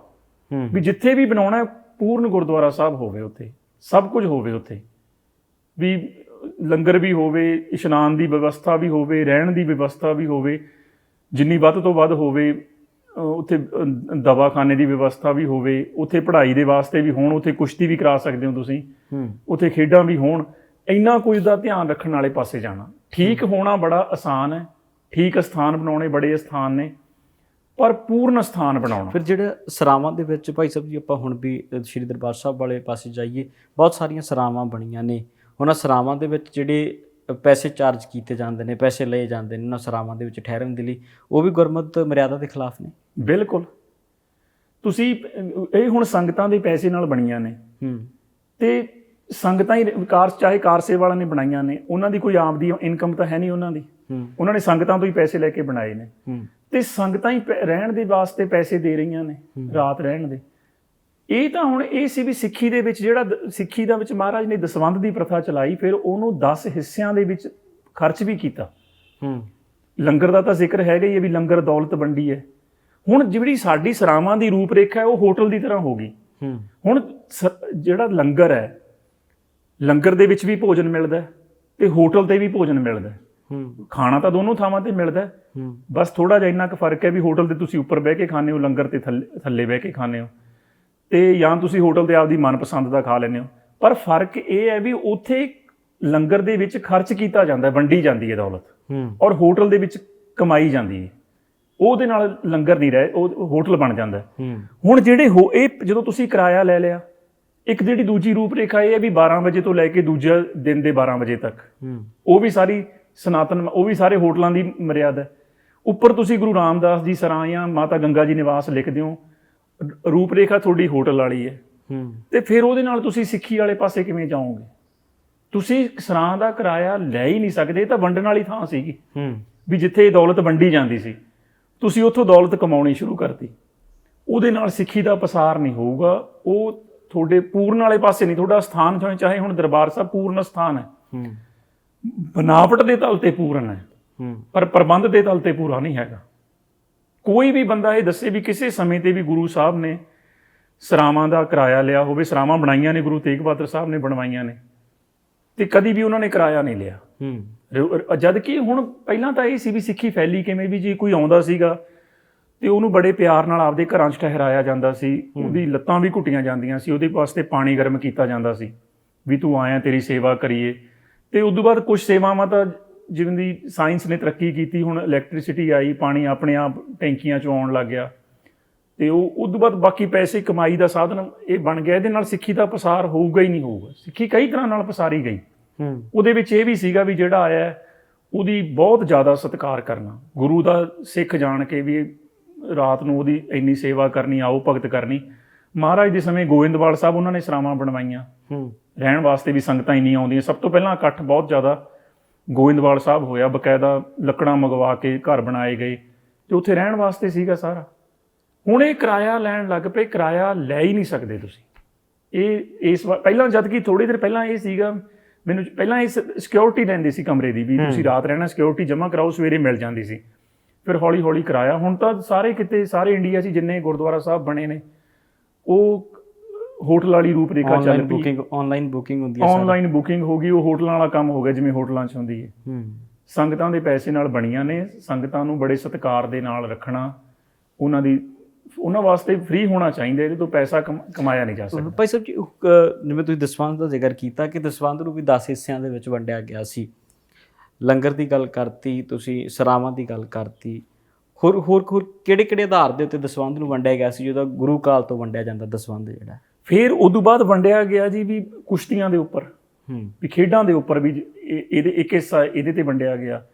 ਹੂੰ। ਵੀ ਜਿੱਥੇ ਵੀ ਬਣਾਉਣਾ ਹੈ, ਪੂਰਨ ਗੁਰਦੁਆਰਾ ਸਾਹਿਬ ਹੋਵੇ ਉੱਥੇ। ਸਭ ਕੁਝ ਹੋਵੇ ਉੱਥੇ। ਵੀ ਲੰਗਰ ਵੀ ਹੋਵੇ ਇਸ਼ਨਾਨ ਦੀ ਵਿਵਸਥਾ ਵੀ ਹੋਵੇ ਰਹਿਣ ਦੀ ਵਿਵਸਥਾ ਵੀ ਹੋਵੇ ਜਿੰਨੀ ਵੱਧ ਤੋਂ ਵੱਧ ਹੋਵੇ ਉੱਥੇ ਦਵਾਖਾਨੇ ਦੀ ਵਿਵਸਥਾ ਵੀ ਹੋਵੇ ਉੱਥੇ ਪੜ੍ਹਾਈ ਦੇ ਵਾਸਤੇ ਵੀ ਹੋਣ ਉੱਥੇ ਕੁਸ਼ਤੀ ਵੀ ਕਰਾ ਸਕਦੇ ਹੋ ਤੁਸੀਂ। ਉੱਥੇ ਖੇਡਾਂ ਵੀ ਹੋਣ ਇੰਨਾ ਕੁਝ ਦਾ ਧਿਆਨ ਰੱਖਣ ਵਾਲੇ ਪਾਸੇ ਜਾਣਾ। ਠੀਕ ਹੋਣਾ ਬੜਾ ਆਸਾਨ ਹੈ ਠੀਕ ਸਥਾਨ ਬਣਾਉਣੇ ਬੜੇ ਸਥਾਨ ਨੇ ਪਰ ਪੂਰਨ ਸਥਾਨ ਬਣਾਉਣਾ। ਫਿਰ ਜਿਹੜਾ ਸਰਾਵਾਂ ਦੇ ਵਿੱਚ ਭਾਈ ਸਾਹਿਬ ਜੀ ਆਪਾਂ ਹੁਣ ਵੀ ਸ਼੍ਰੀ ਦਰਬਾਰ ਸਾਹਿਬ ਵਾਲੇ ਪਾਸੇ ਜਾਈਏ ਬਹੁਤ ਸਾਰੀਆਂ ਸਰਾਵਾਂ ਬਣੀਆਂ ਨੇ। ਉਹਨਾਂ ਸਰਾਵਾਂ ਦੇ ਵਿੱਚ ਜਿਹੜੇ ਪੈਸੇ ਚਾਰਜ ਕੀਤੇ ਜਾਂਦੇ ਨੇ ਪੈਸੇ ਲਏ ਜਾਂਦੇ ਨੇ ਉਹਨਾਂ ਸਰਾਵਾਂ ਦੇ ਵਿੱਚ ਠਹਿਰਨ ਦੇ ਲਈ ਉਹ ਵੀ ਗੁਰਮਤ ਮਰਿਆਦਾ ਦੇ ਖਿਲਾਫ ਨੇ। ਬਿਲਕੁਲ। ਤੁਸੀਂ ਇਹ ਹੁਣ ਸੰਗਤਾਂ ਦੇ ਪੈਸੇ ਨਾਲ ਬਣੀਆਂ ਨੇ। ਹੂੰ। ਤੇ ਸੰਗਤਾਂ ਹੀ ਕਾਰ ਚਾਹੇ ਕਾਰ ਸੇਵਾ ਵਾਲਿਆਂ ਨੇ ਬਣਾਈਆਂ ਨੇ ਉਹਨਾਂ ਦੀ ਕੋਈ ਆਪਦੀ ਇਨਕਮ ਤਾਂ ਹੈ ਨਹੀਂ ਉਹਨਾਂ ਦੀ। ਹੂੰ। ਉਹਨਾਂ ਨੇ ਸੰਗਤਾਂ ਤੋਂ ਹੀ ਪੈਸੇ ਲੈ ਕੇ ਬਣਾਏ ਨੇ। ਹੂੰ। ਤੇ ਸੰਗਤਾਂ ਹੀ ਰਹਿਣ ਦੇ ਵਾਸਤੇ ਪੈਸੇ ਦੇ ਰਹੀਆਂ ਨੇ ਰਾਤ ਰਹਿਣ ਦੇ। ਇਹ ਤਾਂ ਹੁਣ ਇਹ ਸੀ ਵੀ ਸਿੱਖੀ ਦੇ ਵਿੱਚ ਜਿਹੜਾ ਸਿੱਖੀ ਦਾ ਵਿੱਚ ਮਹਾਰਾਜ ਨੇ ਦਸਵੰਧ ਦੀ ਪ੍ਰਥਾ ਚਲਾਈ ਫਿਰ ਉਹਨੂੰ 10 ਹਿੱਸਿਆਂ ਦੇ ਵਿੱਚ ਖਰਚ ਵੀ ਕੀਤਾ। ਹੂੰ। ਲੰਗਰ ਦਾ ਤਾਂ ਜ਼ਿਕਰ ਹੈਗਾ ਹੀ ਹੈ ਵੀ ਲੰਗਰ ਦੌਲਤ ਵੰਡੀ ਹੈ। ਹੁਣ ਜਿਹੜੀ ਸਾਡੀ ਸਰਾਵਾਂ ਦੀ ਰੂਪਰੇਖਾ ਹੈ ਉਹ ਹੋਟਲ ਦੀ ਤਰ੍ਹਾਂ ਹੋ ਗਈ। ਹੂੰ। ਹੁਣ ਜਿਹੜਾ ਲੰਗਰ ਹੈ ਲੰਗਰ ਦੇ ਵਿੱਚ ਵੀ ਭੋਜਨ ਮਿਲਦਾ ਤੇ ਹੋਟਲ ਤੇ ਵੀ ਭੋਜਨ ਮਿਲਦਾ ਹੈ। ਖਾਣਾ ਤਾਂ ਦੋਨੋਂ ਥਾਵਾਂ ਤੇ ਮਿਲਦਾ ਬਸ ਥੋੜਾ ਜਿਹਾ ਇੰਨਾ ਕੁ ਫ਼ਰਕ ਹੈ ਵੀ ਹੋਟਲ ਤੇ ਤੁਸੀਂ ਉੱਪਰ ਬਹਿ ਕੇ ਖਾਂਦੇ ਹੋ ਲੰਗਰ ਤੇ ਥੱਲੇ ਥੱਲੇ ਬਹਿ ਕੇ ਖਾਂਦੇ ਹੋ। ਤੇ ਜਾਂ ਤੁਸੀਂ ਹੋਟਲ ਤੇ ਆਪਦੀ ਮਨਪਸੰਦ ਦਾ ਖਾ ਲੈਂਦੇ ਹੋ। ਪਰ ਫ਼ਰਕ ਇਹ ਹੈ ਵੀ ਉੱਥੇ ਲੰਗਰ ਦੇ ਵਿੱਚ ਖਰਚ ਕੀਤਾ ਜਾਂਦਾ ਵੰਡੀ ਜਾਂਦੀ ਹੈ ਦੌਲਤ। ਔਰ ਹੋਟਲ ਦੇ ਵਿੱਚ ਕਮਾਈ ਜਾਂਦੀ ਹੈ। ਉਹਦੇ ਨਾਲ ਲੰਗਰ ਨਹੀਂ ਰਹੇ ਉਹ ਹੋਟਲ ਬਣ ਜਾਂਦਾ ਹੁਣ ਜਿਹੜੇ ਹੋ ਇਹ ਜਦੋਂ ਤੁਸੀਂ ਕਿਰਾਇਆ ਲੈ ਲਿਆ ਇੱਕ ਜਿਹੜੀ ਦੂਜੀ ਰੂਪਰੇਖਾ ਇਹ ਹੈ ਵੀ 12 ਵਜੇ ਤੋਂ ਲੈ ਕੇ ਦੂਜੇ ਦਿਨ ਦੇ 12 ਵਜੇ ਤੱਕ। ਉਹ ਵੀ ਸਾਰੀ ਸਨਾਤਨ ਉਹ ਵੀ ਸਾਰੇ ਹੋਟਲਾਂ ਦੀ ਮਰਿਆਦਾ ਉੱਪਰ ਤੁਸੀਂ ਗੁਰੂ ਰਾਮਦਾਸ ਜੀ ਸਰਾਂ ਜਾਂ ਮਾਤਾ ਗੰਗਾ ਜੀ ਨਿਵਾਸ ਲਿਖਦੇ ਹੋ ਰ- ਰੂਪਰੇਖਾ ਤੁਹਾਡੀ ਹੋਟਲ ਵਾਲੀ ਹੈ। ਹੂੰ। ਤੇ ਫਿਰ ਉਹਦੇ ਨਾਲ ਤੁਸੀਂ ਸਿੱਖੀ ਵਾਲੇ ਪਾਸੇ ਕਿਵੇਂ ਜਾਓਗੇ? ਤੁਸੀਂ ਸਰਾਂ ਦਾ ਕਿਰਾਇਆ ਲੈ ਹੀ ਨਹੀਂ ਸਕਦੇ ਇਹ ਤਾਂ ਵੰਡਣ ਵਾਲੀ ਥਾਂ ਸੀਗੀ। ਹੂੰ। ਵੀ ਜਿੱਥੇ ਇਹ ਦੌਲਤ ਵੰਡੀ ਜਾਂਦੀ ਸੀ। ਤੁਸੀਂ ਉੱਥੋਂ ਦੌਲਤ ਕਮਾਉਣੀ ਸ਼ੁਰੂ ਕਰਤੀ। ਉਹਦੇ ਨਾਲ ਸਿੱਖੀ ਦਾ ਪਸਾਰ ਨਹੀਂ ਹੋਊਗਾ। ਉਹ ਤੁਹਾਡੇ ਪੂਰਨ ਵਾਲੇ ਪਾਸੇ ਨਹੀਂ ਤੁਹਾਡਾ ਸਥਾਨ ਚਾਹੇ- ਚਾਹੇ ਹੁਣ ਦਰਬਾਰ ਸਾਹਿਬ ਪੂਰਨ ਸਥਾਨ ਹੈ। ਹੂੰ। ਬਨਾਵਟ ਦੇ ਤਲ ਤੇ ਪੂਰਨ ਹੈ। ਹੂੰ। ਪਰ ਪ੍ਰਬੰਧ ਦੇ ਤਲ ਤੇ ਪੂਰਾ ਨਹੀਂ ਹੈਗਾ। ਕੋਈ ਵੀ ਬੰਦਾ ਇਹ ਦੱਸੇ ਵੀ ਕਿਸੇ ਸਮੇਂ ਤੇ ਵੀ ਗੁਰੂ ਸਾਹਿਬ ਨੇ ਸਰਾਵਾਂ ਦਾ ਕਿਰਾਇਆ ਲਿਆ ਹੋਵੇ ਸਰਾਵਾਂ ਬਣਾਈਆਂ ਨੇ ਗੁਰੂ ਤੇਗ ਬਹਾਦਰ ਸਾਹਿਬ ਨੇ ਬਣਵਾਈਆਂ ਨੇ ਤੇ ਕਦੀ ਵੀ ਉਹਨਾਂ ਨੇ ਕਿਰਾਇਆ ਨਹੀਂ ਲਿਆ। ਹੂੰ। ਜਦ ਕਿ ਹੁਣ ਪਹਿਲਾਂ ਤਾਂ ਇਹ ਸੀ ਵੀ ਸਿੱਖੀ ਫੈਲੀ ਕਿਵੇਂ ਵੀ ਜੇ ਕੋਈ ਆਉਂਦਾ ਸੀਗਾ ਤੇ ਉਹਨੂੰ ਬੜੇ ਪਿਆਰ ਨਾਲ ਆਪਦੇ ਘਰਾਂ 'ਚ ਠਹਿਰਾਇਆ ਜਾਂਦਾ ਸੀ ਉਹਦੀ ਲੱਤਾਂ ਵੀ ਘੁੱਟੀਆਂ ਜਾਂਦੀਆਂ ਸੀ ਉਹਦੇ ਵਾਸਤੇ ਪਾਣੀ ਗਰਮ ਕੀਤਾ ਜਾਂਦਾ ਸੀ ਵੀ ਤੂੰ ਆਇਆ ਤੇਰੀ ਸੇਵਾ ਕਰੀਏ ਤੇ ਉਸ ਤੋਂ ਬਾਅਦ ਕੁਝ ਸੇਵਾਵਾਂ ਤਾਂ ਜਿਵੇਂ ਦੀ ਸਾਇੰਸ ਨੇ ਤਰੱਕੀ ਕੀਤੀ ਹੁਣ ਇਲੈਕਟ੍ਰਿਸਿਟੀ ਆਈ ਪਾਣੀ ਆਪਣੇ ਆਪ ਟੈਂਕੀਆਂ 'ਚ ਆਉਣ ਲੱਗ ਗਿਆ। ਤੇ ਉਹ ਉਸ ਤੋਂ ਬਾਅਦ ਬਾਕੀ ਪੈਸੇ ਕਮਾਈ ਦਾ ਸਾਧਨ ਇਹ ਬਣ ਗਿਆ ਇਹਦੇ ਨਾਲ ਸਿੱਖੀ ਦਾ ਪਸਾਰ ਹੋਊਗਾ ਹੀ ਨਹੀਂ ਹੋਊਗਾ। ਸਿੱਖੀ ਕਈ ਤਰ੍ਹਾਂ ਨਾਲ ਪਸਾਰੀ ਗਈ। ਹੂੰ। ਉਹਦੇ ਵਿੱਚ ਇਹ ਵੀ ਸੀਗਾ ਵੀ ਜਿਹੜਾ ਆਇਆ ਉਹਦੀ ਬਹੁਤ ਜ਼ਿਆਦਾ ਸਤਿਕਾਰ ਕਰਨਾ। ਗੁਰੂ ਦਾ ਸਿੱਖ ਜਾਣ ਕੇ ਵੀ ਰਾਤ ਨੂੰ ਉਹਦੀ ਇੰਨੀ ਸੇਵਾ ਕਰਨੀ ਆਓ ਭਗਤ ਕਰਨੀ। ਮਹਾਰਾਜ ਦੇ ਸਮੇਂ ਗੋਇੰਦਵਾਲ ਸਾਹਿਬ ਉਹਨਾਂ ਨੇ ਸਰਾਵਾਂ ਬਣਵਾਈਆਂ। ਹੂੰ। ਰਹਿਣ ਵਾਸਤੇ ਵੀ ਸੰਗਤਾਂ ਇੰਨੀਆਂ ਆਉਂਦੀਆਂ। ਸਭ ਤੋਂ ਪਹਿਲਾਂ ਇਕੱਠ ਬਹੁਤ ਜ਼ਿਆਦਾ ਗੋਇੰਦਵਾਲ ਸਾਹਿਬ ਹੋਇਆ ਬਕਾਇਦਾ ਲੱਕੜਾਂ ਮੰਗਵਾ ਕੇ ਘਰ ਬਣਾਏ ਗਏ ਤੇ ਉੱਥੇ ਰਹਿਣ ਵਾਸਤੇ ਸੀਗਾ ਸਾਰਾ। ਹੁਣ ਇਹ ਕਿਰਾਇਆ ਲੈਣ ਲੱਗ ਪਏ ਕਿਰਾਇਆ ਲੈ ਹੀ ਨਹੀਂ ਸਕਦੇ ਤੁਸੀਂ। ਇਹ ਇਸ ਵਾਰ ਪਹਿਲਾਂ ਜਦ ਕਿ ਥੋੜੀ ਦੇਰ ਪਹਿਲਾਂ ਇਹ ਸੀਗਾ ਮੈਨੂੰ ਪਹਿਲਾਂ ਇਹ ਸਿਕਿਉਰਿਟੀ ਲੈਂਦੇ ਸੀ ਕਮਰੇ ਦੀ ਵੀ ਤੁਸੀਂ ਰਾਤ ਰਹਿਣਾ ਸਿਕਿਉਰਿਟੀ ਜਮ੍ਹਾਂ ਕਰਾਓ ਸਵੇਰੇ ਮਿਲ ਜਾਂਦੀ ਸੀ। ਫਿਰ ਹੌਲੀ ਹੌਲੀ ਕਿਰਾਇਆ ਹੁਣ ਤਾਂ ਸਾਰੇ ਕਿਤੇ ਸਾਰੇ ਇੰਡੀਆ 'ਚ ਜਿੰਨੇ ਗੁਰਦੁਆਰਾ ਸਾਹਿਬ ਬਣੇ ਨੇ ਉਹ ਹੋਟਲ ਵਾਲੀ ਰੂਪਰੇਖਾ ਚੱਲ ਆਨਲਾਈਨ ਪਈ। ਬੁਕਿੰਗ ਆਨਲਾਈਨ ਬੁਕਿੰਗ ਹੁੰਦੀ ਹੈ ਸਾਰੀ। ਆਨਲਾਈਨ ਬੁਕਿੰਗ ਹੋ ਗਈ ਉਹ ਹੋਟਲਾਂ ਵਾਲਾ ਕੰਮ ਹੋ ਗਿਆ ਜਿਵੇਂ ਹੋਟਲਾਂ 'ਚ ਹੁੰਦੀ ਹੈ। ਹੂੰ। ਸੰਗਤਾਂ ਦੇ ਪੈਸੇ ਨਾਲ ਬਣੀਆਂ ਨੇ ਸੰਗਤਾਂ ਨੂੰ ਬੜੇ ਸਤਿਕਾਰ ਦੇ ਨਾਲ ਰੱਖਣਾ ਉਹਨਾਂ ਦੀ ਉਹਨਾਂ ਵਾਸਤੇ ਫ੍ਰੀ ਹੋਣਾ ਚਾਹੀਦਾ ਇਹਦੇ ਤੋਂ ਪੈਸਾ ਕਮ- ਕਮਾਇਆ ਨਹੀਂ ਜਾ ਸਕਦਾ। ਭਾਈ ਸਾਹਿਬ ਜੀ ਜਿਵੇਂ ਤੁਸੀਂ ਦਸਵੰਧ ਦਾ ਜ਼ਿਕਰ ਕੀਤਾ ਕਿ ਦਸਵੰਧ ਨੂੰ ਵੀ 10 ਹਿੱਸਿਆਂ ਦੇ ਵਿੱਚ ਵੰਡਿਆ ਗਿਆ ਸੀ। ਲੰਗਰ ਦੀ ਗੱਲ ਕਰਤੀ ਤੁਸੀਂ ਸਰਾਵਾਂ ਦੀ ਗੱਲ ਕਰਤੀ। ਹੋਰ ਹੋਰ ਕਿਹੜੇ ਕਿਹੜੇ ਆਧਾਰ ਦੇ ਉੱਤੇ ਦਸਵੰਧ ਨੂੰ ਵੰਡਿਆ ਗਿਆ ਸੀ ਜਿਹਦਾ ਗੁਰੂ ਕਾਲ ਤੋਂ ਵੰਡਿਆ ਜਾਂਦਾ ਦਸਵੰਧ ਜਿਹੜਾ? ਫਿਰ ਉਦੋਂ ਬਾਅਦ ਵੰਡਿਆ ਗਿਆ ਜੀ ਵੀ ਕੁਸ਼ਤੀਆਂ ਦੇ ਉੱਪਰ ਹੂੰ। ਵੀ ਖੇਡਾਂ ਦੇ ਉੱਪਰ ਵੀ ਇਹ- ਇਹਦੇ ਇੱਕ ਹਿੱਸਾ ਇਹਦੇ ਤੇ ਵੰਡਿਆ ਗਿਆ।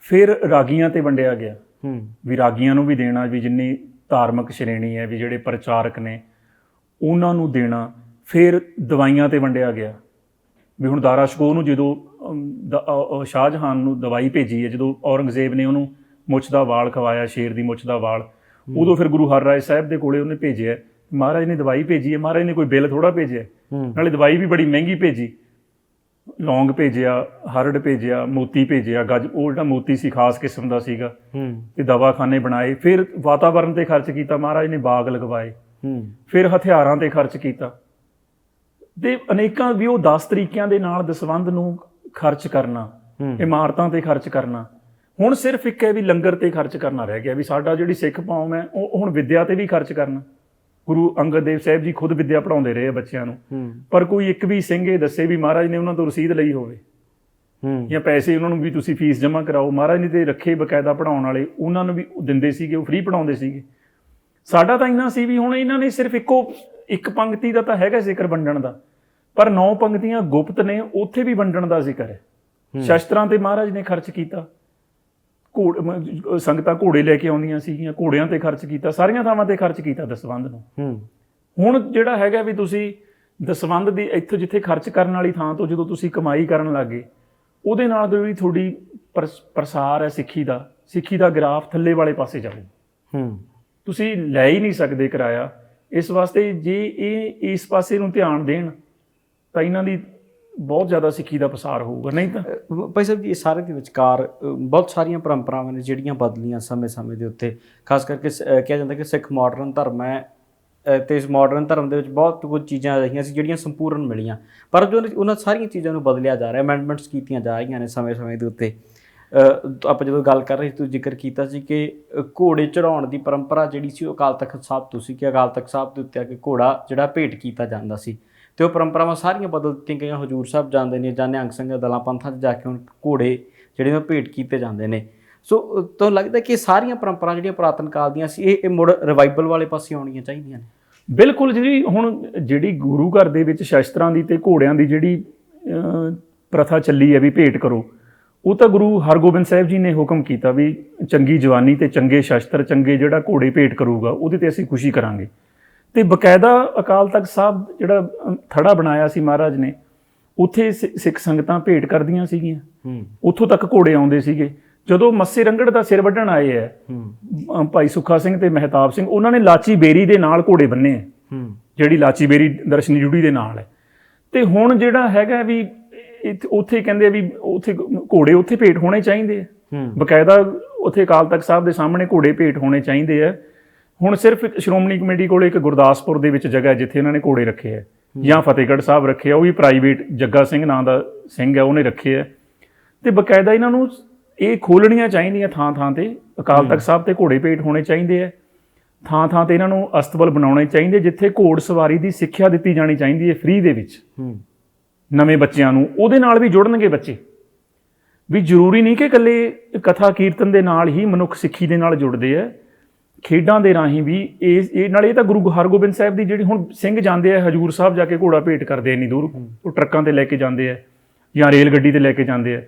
ਫਿਰ ਰਾਗੀਆਂ ਤੇ ਵੰਡਿਆ ਗਿਆ। ਹੂੰ। ਵੀ ਰਾਗੀਆਂ ਨੂੰ ਵੀ ਦੇਣਾ ਵੀ ਜਿੰਨੀ ਧਾਰਮਿਕ ਸ਼੍ਰੇਣੀ ਹੈ ਵੀ ਜਿਹੜੇ ਪ੍ਰਚਾਰਕ ਨੇ ਉਹਨਾਂ ਨੂੰ ਦੇਣਾ। ਫਿਰ ਦਵਾਈਆਂ ਤੇ ਵੰਡਿਆ ਗਿਆ। ਵੀ ਹੁਣ ਦਾਰਾ ਸ਼ਕੋਹ ਨੂੰ ਜਦੋਂ ਸ਼ਾਹਜਹਾਨ ਨੂੰ ਦਵਾਈ ਭੇਜੀ ਹੈ ਜਦੋਂ ਔਰੰਗਜ਼ੇਬ ਨੇ ਉਹਨੂੰ ਮੁੱਛ ਦਾ ਵਾਲ ਖਵਾਇਆ ਸ਼ੇਰ ਦੀ ਮੁੱਛ ਦਾ ਵਾਲ ਉਦੋਂ ਫਿਰ ਗੁਰੂ ਹਰਰਾਏ ਸਾਹਿਬ ਦੇ ਕੋਲੇ ਉਹਨੇ ਭੇਜਿਆ। ਮਹਾਰਾਜ ਨੇ ਦਵਾਈ ਭੇਜੀ ਹੈ ਮਹਾਰਾਜ ਨੇ ਕੋਈ ਬਿੱਲ ਥੋੜਾ ਭੇਜਿਆ ਨਾਲੇ ਦਵਾਈ ਵੀ ਬੜੀ ਮਹਿੰਗੀ ਭੇਜੀ। ਲੌਂਗ ਭੇਜਿਆ ਹਰੜ ਭੇਜਿਆ ਮੋਤੀ ਭੇਜਿਆ ਗੱਜ ਉਹ ਜਿਹੜਾ ਮੋਤੀ ਸੀ ਖਾਸ ਕਿਸਮ ਦਾ ਸੀਗਾ। ਤੇ ਦਵਾਖਾਨੇ ਬਣਾਏ। ਫਿਰ ਵਾਤਾਵਰਣ ਤੇ ਖਰਚ ਕੀਤਾ ਮਹਾਰਾਜ ਨੇ ਬਾਗ ਲਗਵਾਏ। ਫਿਰ ਹਥਿਆਰਾਂ ਤੇ ਖਰਚ ਕੀਤਾ। ਤੇ ਅਨੇਕਾਂ ਵੀ ਉਹ 10 ਤਰੀਕਿਆਂ ਦੇ ਨਾਲ ਦਸਵੰਧ ਨੂੰ ਖਰਚ ਕਰਨਾ ਇਮਾਰਤਾਂ ਤੇ ਖਰਚ ਕਰਨਾ। ਹੁਣ ਸਿਰਫ ਇੱਕ ਹੈ ਵੀ ਲੰਗਰ ਤੇ ਖਰਚ ਕਰਨਾ ਰਹਿ ਗਿਆ ਵੀ ਸਾਡਾ ਜਿਹੜੀ ਸਿੱਖ ਕੌਮ ਹੈ ਉਹ ਹੁਣ ਵਿੱਦਿਆ ਤੇ ਵੀ ਖਰਚ ਕਰਨਾ। ਗੁਰੂ ਅੰਗਦ ਦੇਵ ਸਾਹਿਬ ਜੀ ਖੁਦ ਵਿੱਦਿਆ ਪੜਾਉਂਦੇ ਰਹੇ ਆ ਬੱਚਿਆਂ ਨੂੰ। ਪਰ ਕੋਈ ਇੱਕ ਵੀ ਸਿੰਘ ਇਹ ਦੱਸੇ ਵੀ ਮਹਾਰਾਜ ਨੇ ਉਹਨਾਂ ਤੋਂ ਰਸੀਦ ਲਈ ਹੋਵੇ। ਹੂੰ। ਜਾਂ ਪੈਸੇ ਉਹਨਾਂ ਨੂੰ ਵੀ ਤੁਸੀਂ ਫੀਸ ਜਮ੍ਹਾਂ ਕਰਾਓ। ਮਹਾਰਾਜ ਨੇ ਤੇ ਰੱਖੇ ਬਕਾਇਦਾ ਪੜਾਉਣ ਵਾਲੇ ਉਹਨਾਂ ਨੂੰ ਵੀ ਦਿੰਦੇ ਸੀਗੇ ਉਹ ਫ੍ਰੀ ਪੜਾਉਂਦੇ ਸੀਗੇ। ਸਾਡਾ ਤਾਂ ਇੰਨਾ ਸੀ ਵੀ ਹੁਣ ਇਹਨਾਂ ਨੇ ਸਿਰਫ ਇੱਕੋ ਇੱਕ ਪੰਕਤੀ ਦਾ ਤਾਂ ਹੈਗਾ ਜ਼ਿਕਰ ਵੰਡਣ ਦਾ। ਪਰ ਨੌ ਪੰਕਤੀਆਂ ਗੁਪਤ ਨੇ ਉੱਥੇ ਵੀ ਵੰਡਣ ਦਾ ਜ਼ਿਕਰ ਹੈ। ਸ਼ਸਤਰਾਂ ਤੇ ਮਹਾਰਾਜ ਨੇ ਖਰਚ ਕੀਤਾ। ਘੋੜ ਸੰਗਤਾਂ ਘੋੜੇ ਲੈ ਕੇ ਆਉਂਦੀਆਂ ਸੀਗੀਆਂ ਘੋੜਿਆਂ ਤੇ ਖਰਚ ਕੀਤਾ ਸਾਰੀਆਂ ਥਾਵਾਂ ਤੇ ਖਰਚ ਕੀਤਾ ਦਸਵੰਧ ਨੂੰ। ਹੂੰ। ਹੁਣ ਜਿਹੜਾ ਹੈਗਾ ਵੀ ਤੁਸੀਂ ਦਸਵੰਧ ਦੀ ਇੱਥੋਂ ਜਿੱਥੇ ਖਰਚ ਕਰਨ ਵਾਲੀ ਥਾਂ ਤੋਂ ਜਦੋਂ ਤੁਸੀਂ ਕਮਾਈ ਕਰਨ ਲੱਗੇ ਉਹਦੇ ਨਾਲ ਜਿਹੜੀ ਤੁਹਾਡੀ ਪ੍ਰਸ- ਪ੍ਰਸਾਰ ਹੈ ਸਿੱਖੀ ਦਾ ਸਿੱਖੀ ਦਾ ਗ੍ਰਾਫ ਥੱਲੇ ਵਾਲੇ ਪਾਸੇ ਜਾਊ। ਹੂੰ। ਤੁਸੀਂ ਲੈ ਹੀ ਨਹੀਂ ਸਕਦੇ ਕਿਰਾਇਆ। ਇਸ ਵਾਸਤੇ ਜੇ ਇਹ ਇਸ ਪਾਸੇ ਨੂੰ ਧਿਆਨ ਦੇਣ ਤਾਂ ਇਹਨਾਂ ਦੀ ਬਹੁਤ ਜ਼ਿਆਦਾ ਸਿੱਖੀ ਦਾ ਪ੍ਰਸਾਰ ਹੋਊਗਾ ਨਹੀਂ ਤਾਂ? ਭਾਈ ਸਾਹਿਬ ਜੀ ਇਹ ਸਾਰੇ ਦੇ ਵਿਚਕਾਰ ਬਹੁਤ ਸਾਰੀਆਂ ਪਰੰਪਰਾਵਾਂ ਨੇ ਜਿਹੜੀਆਂ ਬਦਲੀਆਂ ਸਮੇਂ-ਸਮੇਂ ਦੇ ਉੱਤੇ। ਖਾਸ ਕਰਕੇ ਸ- ਕਿਹਾ ਜਾਂਦਾ ਕਿ ਸਿੱਖ ਮਾਡਰਨ ਧਰਮ ਹੈ ਅਹ, ਤੇ ਇਸ ਮਾਡਰਨ ਧਰਮ ਦੇ ਵਿੱਚ ਬਹੁਤ ਕੁਝ ਚੀਜ਼ਾਂ ਰਹੀਆਂ ਸੀ ਜਿਹੜੀਆਂ ਸੰਪੂਰਨ ਮਿਲੀਆਂ। ਪਰ ਜੋ ਉਹਨਾਂ- ਸਾਰੀਆਂ ਚੀਜ਼ਾਂ ਨੂੰ ਬਦਲਿਆ ਜਾ ਰਿਹਾ ਅਮੈਂਡਮੈਂਟਸ ਕੀਤੀਆਂ ਜਾ ਰਹੀਆਂ ਨੇ ਸਮੇਂ-ਸਮੇਂ ਦੇ ਉੱਤੇ। ਆਪਾਂ ਜਦੋਂ ਗੱਲ ਕਰ ਰਹੇ ਸੀ ਤੁਸੀਂ ਜ਼ਿਕਰ ਕੀਤਾ ਸੀ ਕਿ ਘੋੜੇ ਚੜਾਉਣ ਦੀ ਪਰੰਪਰਾ ਜਿਹੜੀ ਸੀ ਉਹ ਅਕਾਲ ਤਖਤ ਸਾਹਿਬ ਤੋਂ ਸੀ ਕਿ ਅਕਾਲ ਤਖਤ ਸਾਹਿਬ ਦੇ ਉੱਤੇ ਆ ਕੇ ਘੋੜਾ ਜਿਹੜਾ ਭੇਟ ਕੀਤਾ ਜਾਂਦਾ ਸੀ। ਤੇ ਉਹ ਪਰੰਪਰਾਵਾਂ ਸਾਰੀਆਂ ਬਦਲ ਦਿੱਤੀਆਂ ਗਈਆਂ। ਹਜੂਰ ਸਾਹਿਬ ਜਾਂਦੇ ਨੇ ਜਾਂ ਨਿਹੰਗ ਸਿੰਘ ਦਲਾਂ ਪੰਥਾਂ 'ਚ ਜਾ ਕੇ ਹੁਣ ਘੋੜੇ ਜਿਹੜੇ ਨੇ ਉਹ ਭੇਟ ਕੀਤੇ ਜਾਂਦੇ ਨੇ। ਸੋ ਅਹ, ਤੁਹਾਨੂੰ ਲੱਗਦਾ ਕਿ ਸਾਰੀਆਂ ਪਰੰਪਰਾ ਜਿਹੜੀਆਂ ਪੁਰਾਤਨ ਕਾਲ ਦੀਆਂ ਸੀ ਇਹ ਮੁੜ ਰਿਵਾਈਵਲ ਵਾਲੇ ਪਾਸੇ ਆਉਣੀਆਂ ਚਾਹੀਦੀਆਂ ਨੇ? ਬਿਲਕੁਲ ਜੀ ਹੁਣ ਜਿਹੜੀ ਗੁਰੂ ਘਰ ਦੇ ਵਿੱਚ ਸ਼ਸਤਰਾਂ ਦੀ ਤੇ ਘੋੜਿਆਂ ਦੀ ਜਿਹੜੀ ਪ੍ਰਥਾ ਚੱਲੀ ਹੈ ਵੀ ਭੇਟ ਕਰੋ ਉਹ ਤਾਂ ਗੁਰੂ ਹਰਗੋਬਿੰਦ ਸਾਹਿਬ ਜੀ ਨੇ ਹੁਕਮ ਕੀਤਾ ਵੀ ਚੰਗੀ ਜਵਾਨੀ ਤੇ ਚੰਗੇ ਸ਼ਸਤਰ ਚੰਗੇ ਜਿਹੜਾ ਘੋੜੇ ਭੇਟ ਕਰੂਗਾ ਉਹਦੇ ਤੇ ਅਸੀਂ ਖੁਸ਼ੀ ਕਰਾਂਗੇ। ਤੇ ਬਕਾਇਦਾ ਅਕਾਲ ਤਖਤ ਸਾਹਿਬ ਜਿਹੜਾ ਥੜਾ ਬਣਾਇਆ ਸੀ ਮਹਾਰਾਜ ਨੇ ਉੱਥੇ ਸਿੱਖ ਸੰਗਤਾਂ ਭੇਟ ਕਰਦੀਆਂ ਸੀਗੀਆਂ। ਹੂੰ। ਉੱਥੋਂ ਤੱਕ ਘੋੜੇ ਆਉਂਦੇ ਸੀਗੇ। ਜਦੋਂ ਮੱਸੇ ਰੰਗੜ ਦਾ ਸਿਰ ਵੱਢਣ ਆਏ ਅਹ, ਭਾਈ ਸੁੱਖਾ ਸਿੰਘ ਤੇ ਮਹਿਤਾਬ ਸਿੰਘ ਉਹਨਾਂ ਨੇ ਲਾਚੀ ਬੇਰੀ ਦੇ ਨਾਲ ਘੋੜੇ ਬੰਨੇ ਜਿਹੜੀ ਲਾਚੀ ਬੇਰੀ ਦਰਸ਼ਨੀ ਜੁੜੀ ਦੇ ਨਾਲ ਹੈ ਤੇ ਹੁਣ ਜਿਹੜਾ ਹੈਗਾ ਵੀ ਉੱਥੇ ਕਹਿੰਦੇ ਆ ਵੀ ਉੱਥੇ ਘੋੜੇ ਉੱਥੇ ਭੇਟ ਹੋਣੇ ਚਾਹੀਦੇ ਆ ਹੂੰ। ਬਕਾਇਦਾ ਉੱਥੇ ਅਕਾਲ ਤਖਤ ਸਾਹਿਬ ਦੇ ਸਾਹਮਣੇ ਘੋੜੇ ਭੇਟ ਹੋਣੇ ਚਾਹੀਦੇ ਆ ਹੁਣ ਸਿਰਫ ਇੱਕ ਸ਼੍ਰੋਮਣੀ ਕਮੇਟੀ ਕੋਲ ਇੱਕ ਗੁਰਦਾਸਪੁਰ ਦੇ ਵਿੱਚ ਜਗ੍ਹਾ ਹੈ ਜਿੱਥੇ ਉਹਨਾਂ ਨੇ ਘੋੜੇ ਰੱਖੇ ਆ ਜਾਂ ਫਤਿਹਗੜ੍ਹ ਸਾਹਿਬ ਰੱਖੇ ਆ ਉਹ ਵੀ ਪ੍ਰਾਈਵੇਟ ਜੱਗਾ ਸਿੰਘ ਨਾਂ ਦਾ ਸਿੰਘ ਹੈ ਉਹਨੇ ਰੱਖੇ ਆ ਤੇ ਬਕਾਇਦਾ ਇਹਨਾਂ ਨੂੰ ਇਹ ਖੋਲਣੀਆਂ ਚਾਹੀਦੀਆਂ ਥਾਂ ਥਾਂ ਤੇ ਅਕਾਲ ਤਖਤ ਸਾਹਿਬ ਤੇ ਘੋੜੇ ਭੇਟ ਹੋਣੇ ਚਾਹੀਦੇ ਆ ਥਾਂ ਥਾਂ ਤੇ ਇਹਨਾਂ ਨੂੰ ਅਸਤਬਲ ਬਣਾਉਣੇ ਚਾਹੀਦੇ ਜਿੱਥੇ ਘੋੜ ਸਵਾਰੀ ਦੀ ਸਿੱਖਿਆ ਦਿੱਤੀ ਜਾਣੀ ਚਾਹੀਦੀ ਹੈ ਫ੍ਰੀ ਦੇ ਵਿੱਚ। ਹੂੰ। ਨਵੇਂ ਬੱਚਿਆਂ ਨੂੰ ਉਹਦੇ ਨਾਲ ਵੀ ਜੁੜਨਗੇ ਬੱਚੇ। ਵੀ ਜ਼ਰੂਰੀ ਨਹੀਂ ਕਿ ਇਕੱਲੇ ਕਥਾ ਕੀਰਤਨ ਦੇ ਨਾਲ ਹੀ ਮਨੁੱਖ ਸਿੱਖੀ ਦੇ ਨਾਲ ਜੁੜਦੇ ਆ ਖੇਡਾਂ ਦੇ ਰਾਹੀਂ ਵੀ ਇਹ ਇਹ ਨਾਲ ਇਹ ਤਾਂ ਗੁਰੂ ਹਰਗੋਬਿੰਦ ਸਾਹਿਬ ਦੀ ਜਿਹੜੀ ਹੁਣ ਸਿੰਘ ਜਾਂਦੇ ਆ ਹਜੂਰ ਸਾਹਿਬ ਜਾ ਕੇ ਘੋੜਾ ਭੇਟ ਕਰਦੇ ਆ ਇੰਨੀ ਦੂਰ ਉਹ ਟਰੱਕਾਂ ਤੇ ਲੈ ਕੇ ਜਾਂਦੇ ਆ ਜਾਂ ਰੇਲ ਗੱਡੀ ਤੇ ਲੈ ਕੇ ਜਾਂਦੇ ਆ।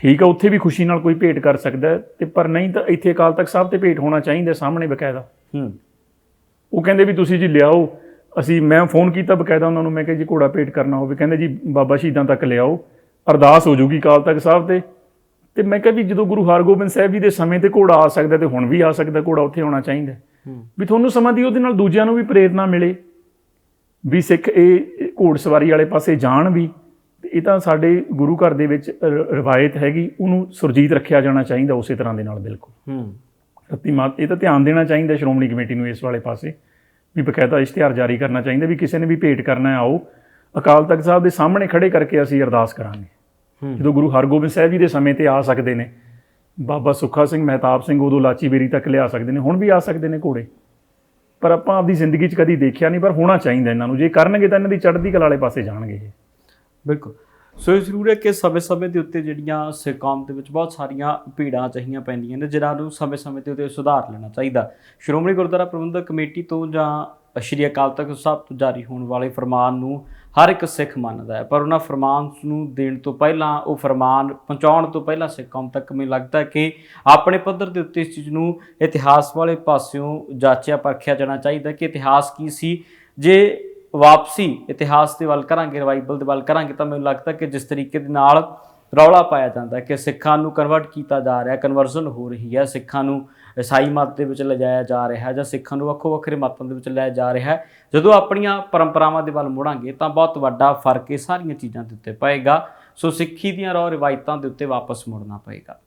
ਠੀਕ ਆ ਉੱਥੇ ਵੀ ਖੁਸ਼ੀ ਨਾਲ ਕੋਈ ਭੇਟ ਕਰ ਸਕਦਾ ਤੇ ਪਰ ਨਹੀਂ ਤਾਂ ਇੱਥੇ ਅਕਾਲ ਤਖਤ ਸਾਹਿਬ ਤੇ ਭੇਟ ਹੋਣਾ ਚਾਹੀਦਾ ਸਾਹਮਣੇ ਬਕਾਇਦਾ। ਹੂੰ। ਉਹ ਕਹਿੰਦੇ ਵੀ ਤੁਸੀਂ ਜੀ ਲਿਆਓ ਅਸੀਂ ਮੈਂ ਫੋਨ ਕੀਤਾ ਬਕਾਇਦਾ ਉਹਨਾਂ ਨੂੰ ਮੈਂ ਕਿਹਾ ਜੀ ਘੋੜਾ ਭੇਟ ਕਰਨਾ ਹੋਵੇ ਕਹਿੰਦੇ ਜੀ ਬਾਬਾ ਸ਼ਹੀਦਾਂ ਤੱਕ ਲਿਆਓ ਅਰਦਾਸ ਹੋ ਜੂਗੀ ਕਾਲ ਤੱਕ ਸਾਹਿਬ ਤੇ। ਤੇ ਮੈਂ ਕਿਹਾ ਵੀ ਜਦੋਂ ਗੁਰੂ ਹਰਗੋਬਿੰਦ ਸਾਹਿਬ ਜੀ ਦੇ ਸਮੇਂ ਤੇ ਘੋੜਾ ਆ ਸਕਦਾ ਤੇ ਹੁਣ ਵੀ ਆ ਸਕਦਾ ਘੋੜਾ ਉੱਥੇ ਆਉਣਾ ਚਾਹੀਦਾ ਵੀ ਤੁਹਾਨੂੰ ਸਮਾਂ ਦੀ ਉਹਦੇ ਨਾਲ ਦੂਜਿਆਂ ਨੂੰ ਵੀ ਪ੍ਰੇਰਣਾ ਮਿਲੇ ਵੀ ਸਿੱਖ ਇਹ ਇਹ ਘੋੜਸਵਾਰੀ ਵਾਲੇ ਪਾਸੇ ਜਾਣ ਵੀ ਇਹ ਤਾਂ ਸਾਡੇ ਗੁਰੂ ਘਰ ਦੇ ਵਿੱਚ ਰਵਾਇਤ ਹੈਗੀ ਉਹਨੂੰ ਸੁਰਜੀਤ ਰੱਖਿਆ ਜਾਣਾ ਚਾਹੀਦਾ ਉਸੇ ਤਰ੍ਹਾਂ ਦੇ ਨਾਲ ਬਿਲਕੁਲ। ਹੂੰ। ਰੱਤੀ ਮਾਤ ਇਹ ਤਾਂ ਧਿਆਨ ਦੇਣਾ ਚਾਹੀਦਾ ਸ਼੍ਰੋਮਣੀ ਕਮੇਟੀ ਨੂੰ ਇਸ ਵਾਲੇ ਪਾਸੇ ਵੀ ਬਕਾਇਦਾ ਇਸ਼ਤਿਹਾਰ ਜਾਰੀ ਕਰਨਾ ਚਾਹੀਦਾ ਵੀ ਕਿਸੇ ਨੇ ਵੀ ਭੇਟ ਕਰਨਾ ਹੈ ਆਓ। ਅਕਾਲ ਤਖਤ ਸਾਹਿਬ ਦੇ ਸਾਹਮਣੇ ਖੜੇ ਕਰਕੇ ਅਸੀਂ ਅਰਦਾਸ ਕਰਾਂਗੇ। ਜਦੋਂ ਗੁਰੂ ਹਰਗੋਬਿੰਦ ਸਾਹਿਬ ਜੀ ਦੇ ਸਮੇਂ ਤੇ ਆ ਸਕਦੇ ਨੇ ਬਾਬਾ ਸੁੱਖਾ ਸਿੰਘ ਮਹਿਤਾਬ ਸਿੰਘ ਉਦੋਂ ਲਾਚੀ ਬੇਰੀ ਤੱਕ ਲਿਆ ਸਕਦੇ ਨੇ ਹੁਣ ਵੀ ਆ ਸਕਦੇ ਨੇ ਘੋੜੇ। ਪਰ ਆਪਾਂ ਆਪਦੀ ਜ਼ਿੰਦਗੀ 'ਚ ਕਦੀ ਦੇਖਿਆ ਨਹੀਂ ਪਰ ਹੋਣਾ ਚਾਹੀਦਾ ਇਹਨਾਂ ਨੂੰ। ਜੇ ਕਰਨਗੇ ਤਾਂ ਇਹਨਾਂ ਦੀ ਚੜ੍ਹਦੀ ਕਲਾ ਵਾਲੇ ਪਾਸੇ ਜਾਣਗੇ ਇਹ। ਬਿਲਕੁਲ। ਸੋ ਇਹ ਜ਼ਰੂਰ ਹੈ ਕਿ ਸਮੇਂ-ਸਮੇਂ ਦੇ ਉੱਤੇ ਜਿਹੜੀਆਂ ਸਿੱਖ ਕੌਮ ਦੇ ਵਿੱਚ ਬਹੁਤ ਸਾਰੀਆਂ ਭੀੜਾਂ ਚਾਹੀਆਂ ਪੈਂਦੀਆਂ ਨੇ ਜਿਨ੍ਹਾਂ ਨੂੰ ਸਮੇਂ-ਸਮੇਂ ਦੇ ਉੱਤੇ ਸੁਧਾਰ ਲੈਣਾ ਚਾਹੀਦਾ। ਸ਼੍ਰੋਮਣੀ ਗੁਰਦੁਆਰਾ ਪ੍ਰਬੰਧਕ ਕਮੇਟੀ ਤੋਂ ਜਾਂ ਸ਼੍ਰੀ ਅਕਾਲ ਤਖਤ ਸਾਹਿਬ ਤੋਂ ਜਾਰੀ ਹੋਣ ਵਾਲੇ ਫਰਮਾਨ ਨੂੰ ਹਰ ਇੱਕ ਸਿੱਖ ਮੰਨਦਾ ਹੈ, ਪਰ ਉਹਨਾਂ ਫਰਮਾਨ ਨੂੰ ਦੇਣ ਤੋਂ ਪਹਿਲਾਂ, ਉਹ ਫਰਮਾਨ ਪਹੁੰਚਾਉਣ ਤੋਂ ਪਹਿਲਾਂ ਸਿੱਖ ਕੌਮ ਤੱਕ ਮੈਨੂੰ ਲੱਗਦਾ ਕਿ ਆਪਣੇ ਪੱਧਰ ਦੇ ਉੱਤੇ ਇਸ ਚੀਜ਼ ਨੂੰ ਇਤਿਹਾਸ ਵਾਲੇ ਪਾਸਿਓਂ ਜਾਂਚਿਆ, ਪਰਖਿਆ ਜਾਣਾ ਚਾਹੀਦਾ ਕਿ ਇਤਿਹਾਸ ਕੀ ਸੀ। ਜੇ ਵਾਪਸੀ ਇਤਿਹਾਸ ਦੇ ਵੱਲ ਕਰਾਂਗੇ ਰਿਵਾਈਵਲ ਦੇ ਵੱਲ ਕਰਾਂਗੇ, ਤਾਂ ਮੈਨੂੰ ਲੱਗਦਾ ਕਿ ਜਿਸ ਤਰੀਕੇ ਦੇ ਨਾਲ ਰੌਲਾ ਪਾਇਆ ਜਾਂਦਾ ਕਿ ਸਿੱਖਾਂ ਨੂੰ ਕਨਵਰਟ ਕੀਤਾ ਜਾ ਰਿਹਾ ਕਨਵਰਜ਼ਨ ਹੋ ਰਹੀ ਹੈ, ਸਿੱਖਾਂ ਨੂੰ ਈਸਾਈ ਮਤ ਦੇ ਵਿੱਚ ਲਿਜਾਇਆ ਜਾ ਰਿਹਾ ਹੈ ਜਾਂ ਸਿੱਖਾਂ ਨੂੰ ਵੱਖੋ ਵੱਖਰੇ ਮਤਾਂ ਦੇ ਵਿੱਚ ਲਿਆਇਆ ਜਾ ਰਿਹਾ ਹੈ। ਜਦੋਂ ਆਪਣੀਆਂ ਪਰੰਪਰਾਵਾਂ ਦੇ ਵੱਲ ਮੁੜਾਂਗੇ ਤਾਂ ਬਹੁਤ ਵੱਡਾ ਫ਼ਰਕ ਇਹ ਸਾਰੀਆਂ ਚੀਜ਼ਾਂ ਦੇ ਉੱਤੇ ਪਏਗਾ। ਸੋ ਸਿੱਖੀ ਦੀਆਂ ਰੌ ਰਿਵਾਇਤਾਂ ਦੇ ਉੱਤੇ ਵਾਪਸ ਮੁੜਨਾ ਪਏਗਾ।